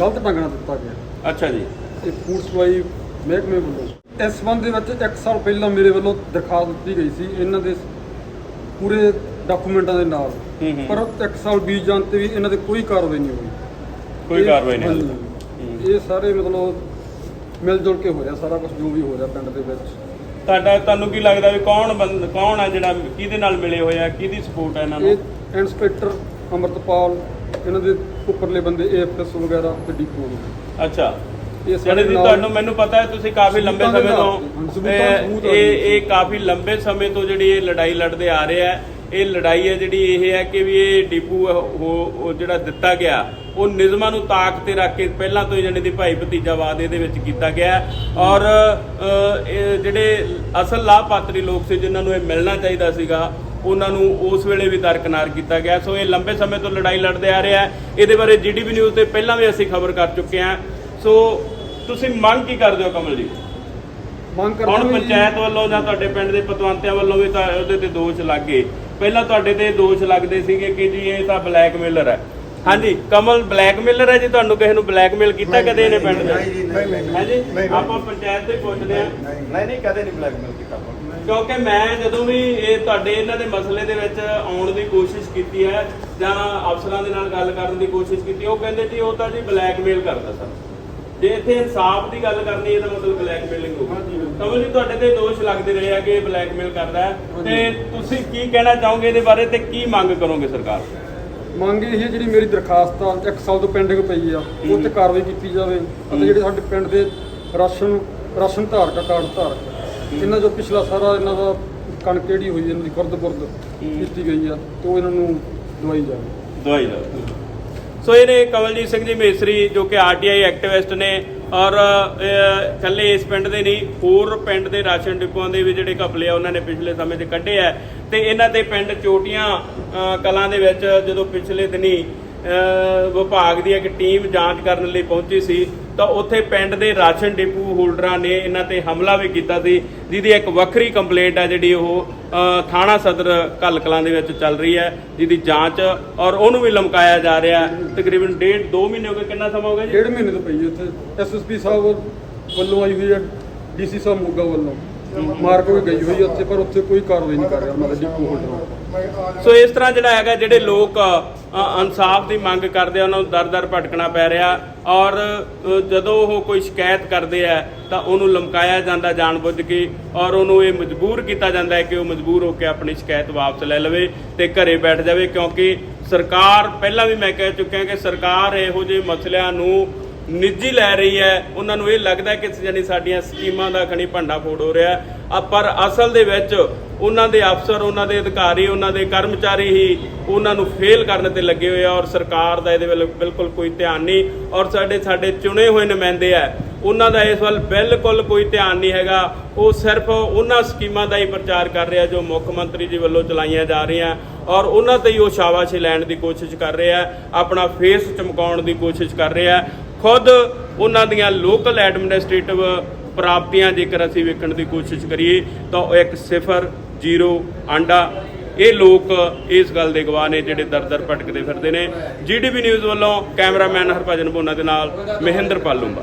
ਗਲਤ ਢੰਗ ਨਾਲ ਦਿੱਤਾ ਗਿਆ। ਅੱਛਾ ਜੀ। ਇਹ ਫੂਡ ਸਪਲਾਈ ਮਹਿਕਮੇ ਵੱਲੋਂ। ਇਸ ਸੰਬੰਧ ਦੇ ਵਿੱਚ 1 ਸਾਲ ਪਹਿਲਾਂ ਮੇਰੇ ਵੱਲੋਂ ਦਰਖਾਸਤ ਦਿੱਤੀ ਗਈ ਸੀ ਇਹਨਾਂ ਦੇ ਪੂਰੇ ਡਾਕੂਮੈਂਟਾਂ ਦੇ ਨਾਲ। ਹੂੰ ਹੂੰ। ਪਰ 1 ਸਾਲ ਬੀਤ ਜਾਣ ਤੇ ਵੀ ਇਹਨਾਂ ਦੇ ਕੋਈ ਕਾਰਵਾਈ ਨਹੀਂ ਹੋਈ। ਕੋਈ ਇਹ- ਕਾਰਵਾਈ ਨਹੀਂ ਹਾਂਜੀ। ਹੂੰ। ਇਹ ਸਾਰੇ ਮਤਲਬ ਮਿਲ ਜੁਲ ਕੇ ਹੋ ਰਿਹਾ ਸਾਰਾ ਕੁਝ ਜੋ ਵੀ ਹੋ ਰਿਹਾ ਪਿੰਡ ਦੇ ਵਿੱਚ। ਤੁਹਾਡਾ ਤੁਹਾਨੂੰ ਕੀ ਲੱਗਦਾ ਵੀ ਕੌਣ ਬੰਦ ਕੌਣ ਆ ਜਿਹੜਾ ਕਿਹਦੇ ਨਾਲ ਮਿਲੇ ਹੋਏ ਆ ਕਿਹਦੀ ਸਪੋਰਟ ਹੈ ਇਹਨਾਂ ਨੂੰ? ਇਹ ਇੰਸਪੈਕਟਰ ਅਮਰਤਪਾਲ ਇਹਨਾਂ ਦੇ ਉੱਪਰਲੇ ਬੰਦੇ ਏਐਫਐਸ ਵਗੈਰਾ ਤੇ ਡੀਪੂ। ਅੱਛਾ। ਜਿਹੜੇ ਦੀ ਤੁਹਾਨੂੰ ਮੈਨੂੰ ਪਤਾ ਹੈ ਤੁਸੀਂ ਕਾਫੀ ਲੰਬੇ ਸਮੇਂ ਤੋਂ ਇਹ ਇਹ ਕਾਫੀ ਲੰਬੇ ਸਮੇਂ ਤੋਂ ਜਿਹੜੀ ਇਹ ਲੜਾਈ ਲੜਦੇ ਆ ਰਹੇ ਆ ਇਹ ਲੜਾਈ ਹੈ ਜਿਹੜੀ ਇਹ ਹੈ ਕਿ ਵੀ ਇਹ ਡਿਪੂ ਉਹ ਜਿਹੜਾ ਦਿੱਤਾ ਗਿਆ ਉਹ ਨਿਯਮਾਂ ਨੂੰ ਤਾਕ ਤੇ ਰੱਖ ਕੇ ਪਹਿਲਾਂ ਤੋਂ ਹੀ ਜਾਣੀ ਦੀ ਭਾਈ ਭਤੀਜਾਵਾਦ ਇਹਦੇ ਵਿੱਚ ਕੀਤਾ ਗਿਆ। ਔਰ ਜਿਹੜੇ ਅਸਲ ਲਾਭਪਾਤਰੀ ਲੋਕ ਸੀ ਜਿਨ੍ਹਾਂ ਨੂੰ ਇਹ ਮਿਲਣਾ ਚਾਹੀਦਾ ਸੀਗਾ ਉਹਨਾਂ ਨੂੰ ਉਸ ਵੇਲੇ ਵੀ ਦਰਕਨਾਰ ਕੀਤਾ ਗਿਆ। ਸੋ ਇਹ ਲੰਬੇ ਸਮੇਂ ਤੋਂ ਲੜਾਈ ਲੜਦੇ ਆ ਰਹੇ ਇਹਦੇ ਬਾਰੇ ਜੀਡੀਪੀ ਨਿਊਜ਼ ਤੇ ਪਹਿਲਾਂ ਵੀ ਅਸੀਂ ਖਬਰ ਕਰ ਚੁੱਕੇ ਹਾਂ। ਸੋ ਤੁਸੀਂ ਮੰਗ ਕੀ ਕਰਦੇ ਹੋ ਕਮਲ ਜੀ? ਮੰਗ ਕਰਦੇ ਹੁਣ ਪੰਚਾਇਤ ਵੱਲੋਂ ਜਾਂ ਤੁਹਾਡੇ ਪਿੰਡ ਦੇ ਪਤਵੰਤਿਆਂ ਵੱਲੋਂ ਵੀ ਤਾਂ ਉਹਦੇ ਤੇ ਦੋਸ਼ ਲੱਗੇ। ਪਹਿਲਾਂ ਤੁਹਾਡੇ ਤੇ ਦੋਸ਼ ਲੱਗਦੇ ਸੀਗੇ ਕਿ ਜੀ ਇਹ ਤਾਂ ਬਲੈਕਮੇਲਰ ਹੈ। ਹਾਂਜੀ ਕਮਲ ਬਲੈਕਮੇਲਰ ਹੈ ਜੀ ਤੁਹਾਨੂੰ ਕਿਸੇ ਨੂੰ ਬਲੈਕਮੇਲ ਕੀਤਾ ਕਦੇ ਇਹਨੇ ਪਿੰਡ ਦੇ? ਨਹੀਂ ਜੀ, ਨਹੀਂ। ਆਪਾਂ ਪੰਚਾਇਤ ਤੋਂ ਪੁੱਛਦੇ ਹਾਂ। ਨਹੀਂ ਨਹੀਂ ਕਦੇ ਨਹੀਂ ਬਲੈਕਮੇਲ ਕੀਤਾ ਕਿਉਂਕਿ ਮੈਂ ਜਦੋਂ ਵੀ ਇਹ ਤੁਹਾਡੇ ਇਹਨਾਂ ਦੇ ਮਸਲੇ ਦੇ ਵਿੱਚ ਆਉਣ ਦੀ ਕੋਸ਼ਿਸ਼ ਕੀਤੀ ਹੈ ਜਾਂ ਅਫਸਰਾਂ ਦੇ ਨਾਲ ਗੱਲ ਕਰਨ ਦੀ ਕੋਸ਼ਿਸ਼ ਕੀਤੀ ਉਹ ਕਹਿੰਦੇ ਜੀ ਉਹ ਤਾਂ ਜੀ ਬਲੈਕਮੇਲ ਕਰਦਾ ਸਰ। ਜੇ ਇੱਥੇ ਇਨਸਾਫ ਦੀ ਗੱਲ ਕਰਨੀ ਇਹਦਾ ਮਤਲਬ ਬਲੈਕਮੇਲਿੰਗ ਹੋਊਗੀ ਕਮਲ ਜੀ ਤੁਹਾਡੇ ਤੇ ਦੋਸ਼ ਲੱਗਦੇ ਰਹੇ ਆ ਕਿ ਇਹ ਬਲੈਕਮੇਲ ਕਰਦਾ ਹੈ। ਤੇ ਤੁਸੀਂ ਕੀ ਕਹਿਣਾ ਚਾਹੋਗੇ ਇਹਦੇ ਬਾਰੇ ਤੇ ਕੀ ਮੰਗ ਕਰੋਗੇ ਸਰਕਾਰ? ਤੋਂ? ਮੰਗ ਇਹ ਹੈ ਜਿਹੜੀ ਮੇਰੀ ਦਰਖਾਸਤ ਆ ਇੱਕ ਸਾਲ ਤੋਂ ਪੈਂਡਿੰਗ ਪਈ ਆ ਉਹ ਤੇ ਕਾਰਵਾਈ ਕੀਤੀ ਜਾਵੇ ਅਤੇ ਜਿਹੜੇ ਸਾਡੇ ਪਿੰਡ ਦੇ ਰਾਸ਼ਨ ਰਾਸ਼ਨ ਧਾਰਕ ਕਾਰਡ ਧਾਰਕ ਇਹਨਾਂ ਜੋ ਪਿਛਲਾ ਸਾਰਾ ਇਹਨਾਂ ਦਾ ਕਣਕ ਜਿਹੜੀ ਹੋਈ ਇਹਨਾਂ ਦੀ ਖੁਰਦ ਬੁਰਦ ਕੀਤੀ ਗਈ ਆ ਤੇ ਉਹ ਇਹਨਾਂ ਨੂੰ ਦਵਾਈ ਜਾਵੇ। ਦਵਾਈ ਦਾ ਸੋ ਇਹ ਨੇ ਕਮਲਜੀਤ ਸਿੰਘ ਜੀ ਮੇਸਰੀ ਜੋ ਕਿ ਆਰਟੀਆਈ ਐਕਟਿਵਿਸਟ ਨੇ ਔਰ ਅਹ, ਇਕੱਲੇ ਇਸ ਪਿੰਡ ਦੇ ਨਹੀਂ ਹੋਰ ਪਿੰਡ ਦੇ ਰਾਸ਼ਨ ਡਿਪੂਆਂ ਦੇ ਵੀ ਜਿਹੜੇ ਘਪਲੇ ਆ ਉਹਨਾਂ ਨੇ ਪਿਛਲੇ ਸਮੇਂ 'ਚ ਕੱਢੇ ਆ। ਤੇ ਇਹਨਾਂ ਦੇ ਪਿੰਡ ਚੋਟੀਆਂ ਕਲਾਂ ਦੇ ਵਿੱਚ ਜਦੋਂ ਪਿਛਲੇ ਦਿਨੀ ਵਿਭਾਗ ਦੀ ਇੱਕ ਟੀਮ ਜਾਂਚ ਕਰਨ ਲਈ ਪਹੁੰਚੀ ਸੀ ਤਾਂ ਉੱਥੇ ਪਿੰਡ ਦੇ ਰਾਸ਼ਨ ਡਿਪੂ ਹੋਲਡਰਾਂ ਨੇ ਇਹਨਾਂ ਤੇ ਹਮਲਾ ਵੀ ਕੀਤਾ ਸੀ। ਜਿਹਦੀ ਇੱਕ ਵੱਖਰੀ ਕੰਪਲੇਂਟ ਹੈ ਜਿਹੜੀ ਉਹ ਥਾਣਾ ਸਦਰ ਘੱਲ ਕਲਾਂ ਦੇ ਵਿੱਚ ਚੱਲ ਰਹੀ ਹੈ। ਜਿਹਦੀ ਜਾਂਚ ਔਰ ਉਹਨੂੰ ਵੀ ਲਮਕਾਇਆ ਜਾ ਰਿਹਾ। ਤਕਰੀਬਨ ਡੇਢ 2 ਮਹੀਨੇ ਹੋ ਗਏ ਕਿੰਨਾ ਸਮਾਂ ਹੋ ਗਿਆ ਜੀ? ਡੇਢ ਮਹੀਨੇ ਤੋਂ ਪਈ ਉੱਥੇ ਐਸਐਸਪੀ ਸਾਹਿਬ ਵੱਲੋਂ ਆਈ ਹੋਈ ਹੈ ਡੀਸੀ ਸਾਹਿਬ ਮੋਗਾ ਵੱਲੋਂ। ਮਾਰ ਕੇ ਗਈ ਹੋਈ ਹੈ ਉੱਥੇ ਪਰ ਉੱਥੇ ਕੋਈ ਕਾਰਵਾਈ ਨਹੀਂ ਕਰ ਰਿਹਾ ਦੇ ਡਿਪੂ ਹੋਲਡਰ। ਸੋ ਇਸ ਤਰ੍ਹਾਂ ਜਿਹੜਾ ਹੈਗਾ ਜਿਹੜੇ ਲੋਕ ਇਨਸਾਫ ਦੀ ਮੰਗ ਕਰਦੇ ਆ, ਉਹਨਾਂ ਨੂੰ ਦਰ-ਦਰ ਭਟਕਣਾ ਪੈ ਰਿਹਾ। ਔਰ ਜਦੋਂ ਉਹ ਕੋਈ ਸ਼ਿਕਾਇਤ ਕਰਦੇ ਆ, ਤਾਂ ਉਹਨੂੰ ਲਮਕਾਇਆ ਜਾਂਦਾ ਜਾਣਬੁੱਝ ਕੇ ਔਰ ਉਹਨੂੰ ਇਹ ਮਜਬੂਰ ਕੀਤਾ ਜਾਂਦਾ ਹੈ ਕਿ ਉਹ ਮਜਬੂਰ ਹੋ ਕੇ ਆਪਣੀ ਸ਼ਿਕਾਇਤ ਵਾਪਸ ਲੈ ਲਵੇ ਤੇ ਘਰੇ ਬੈਠ ਜਾਵੇ, ਕਿਉਂਕਿ ਸਰਕਾਰ, ਪਹਿਲਾਂ ਵੀ ਮੈਂ ਕਹਿ ਚੁੱਕਿਆ ਕਿ ਸਰਕਾਰ ਇਹੋ ਜਿਹੇ ਮਸਲਿਆਂ ਨੂੰ ਨਿੱਜੀ ਲੈ ਰਹੀ ਹੈ। ਉਹਨਾਂ ਨੂੰ ਇਹ ਲੱਗਦਾ ਕਿ ਜਾਨੀ ਸਾਡੀਆਂ ਸਕੀਮਾਂ ਦਾ ਖਣੀ ਭੰਡਾ ਫੋੜ ਹੋ ਰਿਹਾ। ਆ ਪਰ ਅਸਲ ਦੇ ਵਿੱਚ ਉਹਨਾਂ ਦੇ ਅਫਸਰ, ਉਹਨਾਂ ਦੇ ਅਧਿਕਾਰੀ, ਉਹਨਾਂ ਦੇ ਕਰਮਚਾਰੀ ਹੀ ਉਹਨਾਂ ਨੂੰ ਫੇਲ ਕਰਨ ਤੇ ਲੱਗੇ ਹੋਏ ਆ ਔਰ ਸਰਕਾਰ ਦਾ ਇਹਦੇ ਵੱਲ ਬਿਲਕੁਲ ਕੋਈ ਧਿਆਨ ਨਹੀਂ ਔਰ ਸਾਡੇ ਸਾਡੇ ਚੁਣੇ ਹੋਏ ਨੁਮਾਇੰਦੇ ਆ, ਉਹਨਾਂ ਦਾ ਇਸ ਵੱਲ ਬਿਲਕੁਲ ਕੋਈ ਧਿਆਨ ਨਹੀਂ ਹੈਗਾ। ਉਹ ਸਿਰਫ ਉਹਨਾਂ ਸਕੀਮਾਂ ਦਾ ਹੀ ਪ੍ਰਚਾਰ ਕਰ ਰਿਹਾ ਜੋ ਮੁੱਖ ਮੰਤਰੀ ਜੀ ਵੱਲੋਂ ਚਲਾਈਆਂ ਜਾ ਰਹੀਆਂ ਔਰ ਉਹਨਾਂ ਤੇ ਹੀ ਉਹ ਸ਼ਾਬਾਸ਼ੀ ਲੈਣ ਦੀ ਕੋਸ਼ਿਸ਼ ਕਰ ਰਿਹਾ, ਆਪਣਾ ਫੇਸ ਚਮਕਾਉਣ ਦੀ ਕੋਸ਼ਿਸ਼ ਕਰ ਰਿਹਾ। ਖੁਦ ਉਹਨਾਂ ਦੀਆਂ ਲੋਕਲ ਐਡਮਿਨਿਸਟ੍ਰੇਟਿਵ ਪ੍ਰਾਪਤੀਆਂ ਜੇਕਰ ਅਸੀਂ ਵੇਖਣ ਦੀ ਕੋਸ਼ਿਸ਼ ਕਰੀਏ ਤਾਂ ਉਹ ਇੱਕ ਸਿਫਰ ਜ਼ੀਰੋ ਆਂਡਾ। ਇਹ ਲੋਕ ਇਸ ਗੱਲ ਦੇ ਗਵਾਹ ਨੇ ਜਿਹੜੇ ਦਰ ਦਰ ਭਟਕਦੇ ਫਿਰਦੇ ਨੇ। ਜੀਡੀਪੀ ਨਿਊਜ਼ ਵੱਲੋਂ ਕੈਮਰਾਮੈਨ ਹਰਭਜਨ ਬੋਨਾ ਦੇ ਨਾਲ ਮਹਿੰਦਰ ਪਾਲੂੰਗਾ